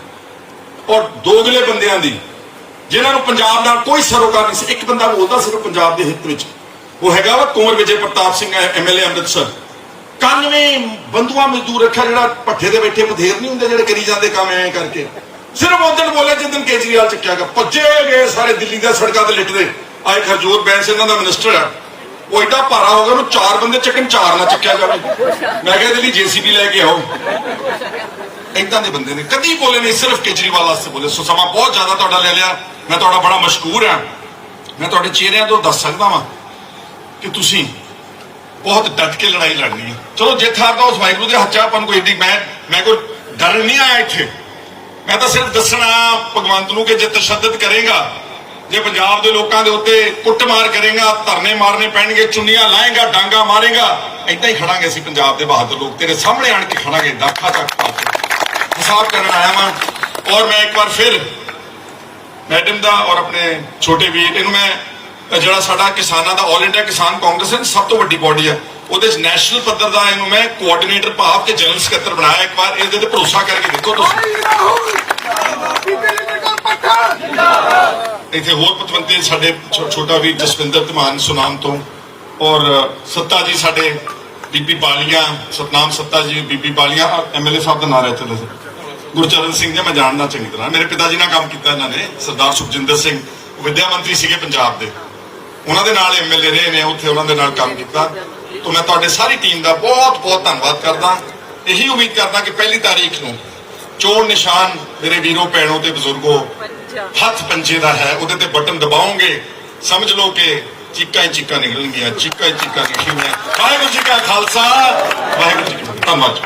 ਔਰ ਦੋਗਲੇ ਬੰਦਿਆਂ ਦੀ, ਜਿਨ੍ਹਾਂ ਨੂੰ ਪੰਜਾਬ ਨਾਲ ਕੋਈ ਸਰੋਕਾਰ ਨਹੀਂ ਸੀ। ਇੱਕ ਬੰਦਾ ਬੋਲਦਾ ਸਿਰਫ ਪੰਜਾਬ ਦੇ ਹਿੱਤ ਵਿੱਚ। ਉਹ ਹੈਗਾ ਵਾ ਕੁੰਵਰ ਵਿਜੇ ਪ੍ਰਤਾਪ ਸਿੰਘ ਐਮਐਲਏ ਅੰਮ੍ਰਿਤਸਰ। 91 ਬੰਦੂਆ ਮਜ਼ਦੂਰ ਰੱਖਿਆ ਜਿਹੜਾ ਪੱਠੇ ਦੇ ਬੈਠੇ ਬਥੇਰ ਨਹੀਂ ਹੁੰਦੇ ਜਿਹੜੇ ਕਰੀ ਜਾਂਦੇ ਕੰਮ ਐਂ ਕਰਕੇ। ਸਿਰਫ ਉਦੋਂ ਬੋਲੇ ਜਿਸ ਦਿਨ ਕੇਜਰੀਵਾਲ ਚੱਕਿਆ ਗਿਆ। ਭੱਜੇ ਗਏ ਸਾਰੇ ਦਿੱਲੀ ਦੇ ਸੜਕਾਂ ਤੇ ਲਿਟਦੇ। ਆਏ ਖਰਜੋਤ ਬੈਂਸ ਇਹਨਾਂ ਦਾ ਮਿਨਿਸਟਰ ਆ। ਉਹ ਏਡਾ ਭਾਰਾ ਹੋ ਗਿਆ, ਉਹਨੂੰ ਚਾਰ ਬੰਦੇ ਚੱਕਣ, ਚਾਰ ਨਾ ਚੱਕਿਆ ਜਾਵੇ। ਮੈਂ ਕਿਹਾ ਦਿੱਲੀ ਜੀਸੀਬੀ ਲੈ ਕੇ ਆਓ। ਏਦਾਂ ਦੇ ਬੰਦੇ ਨੇ। ਕਦੀ ਬੋਲੇ ਨਹੀਂ ਸਿਰਫ ਕੇਜਰੀਵਾਲ ਵਾਸਤੇ ਬੋਲੇ। ਸੋ ਸਮਾਂ ਬਹੁਤ ਜ਼ਿਆਦਾ ਤੁਹਾਡਾ ਲੈ ਲਿਆ। ਮੈਂ ਤੁਹਾਡਾ ਬੜਾ ਮਸ਼ਕੂਰ ਹਾਂ। ਮੈਂ ਤੁਹਾਡੇ ਚਿਹਰਿਆਂ ਤੋਂ ਦੱਸ ਸਕਦਾ ਵਾਂ ਕਿ ਤੁਸੀਂ ਬਹੁਤ ਡਟ ਕੇ ਲੜਾਈ ਲੜਨੀ ਹੈ। ਚਲੋ ਜਿੱਤ ਹਾਰ ਉਸ ਵਾਹਿਗੁਰੂ ਦੇ ਹੱਥ ਆਪਾਂ ਕੋਈ ਏਡੀ ਮੈਂ ਮੈਂ ਕੋਈ ਡਰ ਨਹੀਂ ਆਇਆ ਇੱਥੇ। ਮੈਂ ਤਾਂ ਸਿਰਫ ਦੱਸਣਾ ਭਗਵੰਤ ਨੂੰ ਕਿ ਜੇ ਤਸ਼ੱਦਦ ਕਰੇਗਾ, ਜੇ ਪੰਜਾਬ ਦੇ ਲੋਕਾਂ ਦੇ ਉੱਤੇ ਕੁੱਟਮਾਰ ਕਰੇਗਾ, ਧਰਨੇ ਮਾਰਨੇ ਪੈਣਗੇ, ਚੁੰਨੀਆਂ ਲਾਏਗਾ, ਡਾਂਗਾ ਮਾਰੇਗਾ, ਏਦਾਂ ਹੀ ਖੜਾਂਗੇ ਅਸੀਂ ਪੰਜਾਬ ਦੇ ਬਹਾਦਰ ਲੋਕ। ਤੇਰੇ ਸਾਹਮਣੇ ਆਣ ਕੇ ਖੜਾਂਗੇ ਦਾਖਾ ਚੱਕ ਪਾ ਕੇ। ਹਿਸਾਬ ਕਰਨ ਆਇਆ ਮੈਂ ਔਰ ਮੈਂ ਇੱਕ ਵਾਰ ਫਿਰ ਮੈਡਮ ਦਾ ਔਰ ਆਪਣੇ ਛੋਟੇ ਵੀਰ ਇਹਨੂੰ ਮੈਂ ਜਿਹੜਾ ਸਾਡਾ ਕਿਸਾਨਾਂ ਦਾ ਆਲ ਇੰਡੀਆ ਕਿਸਾਨ ਕਾਂਗਰਸ ਹੈ ਸਭ ਤੋਂ ਵੱਡੀ ਬਾਡੀ ਹੈ ਉਹਦੇ ਚ ਨੈਸ਼ਨਲ ਪੱਧਰ ਦਾ ਇਹਨੂੰ ਮੈਂ ਕੋਆਰਡੀਨੇਟਰ ਭਾਵ ਕੇ ਜਨਰਲ ਸਕੱਤਰ ਬਣਾਇਆ ਇੱਕ ਵਾਰ ਇਹਦੇ ਤੇ ਭਰੋਸਾ ਕਰਕੇ ਦੇਖੋ ਤੁਸੀਂ। ਇੱਥੇ ਹੋਰ ਪਤਵੰਤੇ ਸਾਡੇ ਛੋਟਾ ਵੀਰ ਜਸਵਿੰਦਰ ਧਮਾਨ ਸੁਨਾਮ ਤੋਂ ਔਰ ਸੱਤਾ ਜੀ ਸਾਡੇ ਬੀਬੀ ਬਾਲੀਆਂ ਸਤਨਾਮ ਸੱਤਾ ਜੀ ਬੀਬੀ ਬਾਲੀਆਂ ਐਮਐਲਏ ਸਾਹਿਬ ਦਾ ਨਾਮ ਹੈ ਚਲੋ ਜੀ ਗੁਰਚਰਨ ਸਿੰਘ ਜੀ ਮੈਂ ਜਾਣਦਾ ਚੰਗੀ ਤਰ੍ਹਾਂ। ਮੇਰੇ ਪਿਤਾ ਜੀ ਨਾਲ ਕੰਮ ਕੀਤਾ ਇਹਨਾਂ ਨੇ ਸਰਦਾਰ ਸੁਖਜਿੰਦਰ ਸਿੰਘ। ਵਿਦਿਆ ਮੰਤਰੀ ਸੀਗੇ ਪੰਜਾਬ ਦੇ। ਉਹਨਾਂ ਦੇ ਨਾਲ ਐਮਐਲਏ ਰਹੇ ਨੇ ਉੱਥੇ ਉਹਨਾਂ ਦੇ ਨਾਲ ਕੰਮ ਕੀਤਾ। ਤੋਂ ਮੈਂ ਤੁਹਾਡੇ ਸਾਰੀ ਟੀਮ ਦਾ ਬਹੁਤ ਬਹੁਤ ਧੰਨਵਾਦ ਕਰਦਾ। ਇਹੀ ਉਮੀਦ ਕਰਦਾ ਕਿ ਪਹਿਲੀ ਤਾਰੀਖ ਨੂੰ ਚੋਣ ਨਿਸ਼ਾਨ ਮੇਰੇ ਵੀਰੋ ਭੈਣੋ ਤੇ ਬਜ਼ੁਰਗੋ ਹੱਥ ਪੰਜੇ ਦਾ ਹੈ। ਉਹਦੇ ਤੇ ਬਟਨ ਦਬਾਓਗੇ ਸਮਝ ਲਓ ਕਿ ਚੀਕਾਂ ਚੀਕਾਂ ਨਿਕਲਣਗੀਆਂ ਚੀਕਾਂ ਚੀਕਾਂ ਨਿਕਲਣਗੀਆਂ। ਵਾਹਿਗੁਰੂ ਜੀ ਕਾ ਖਾਲਸਾ ਵਾਹਿਗੁਰੂ ਜੀ ਕੀ ਫਤਿਹ। ਧੰਨਵਾਦ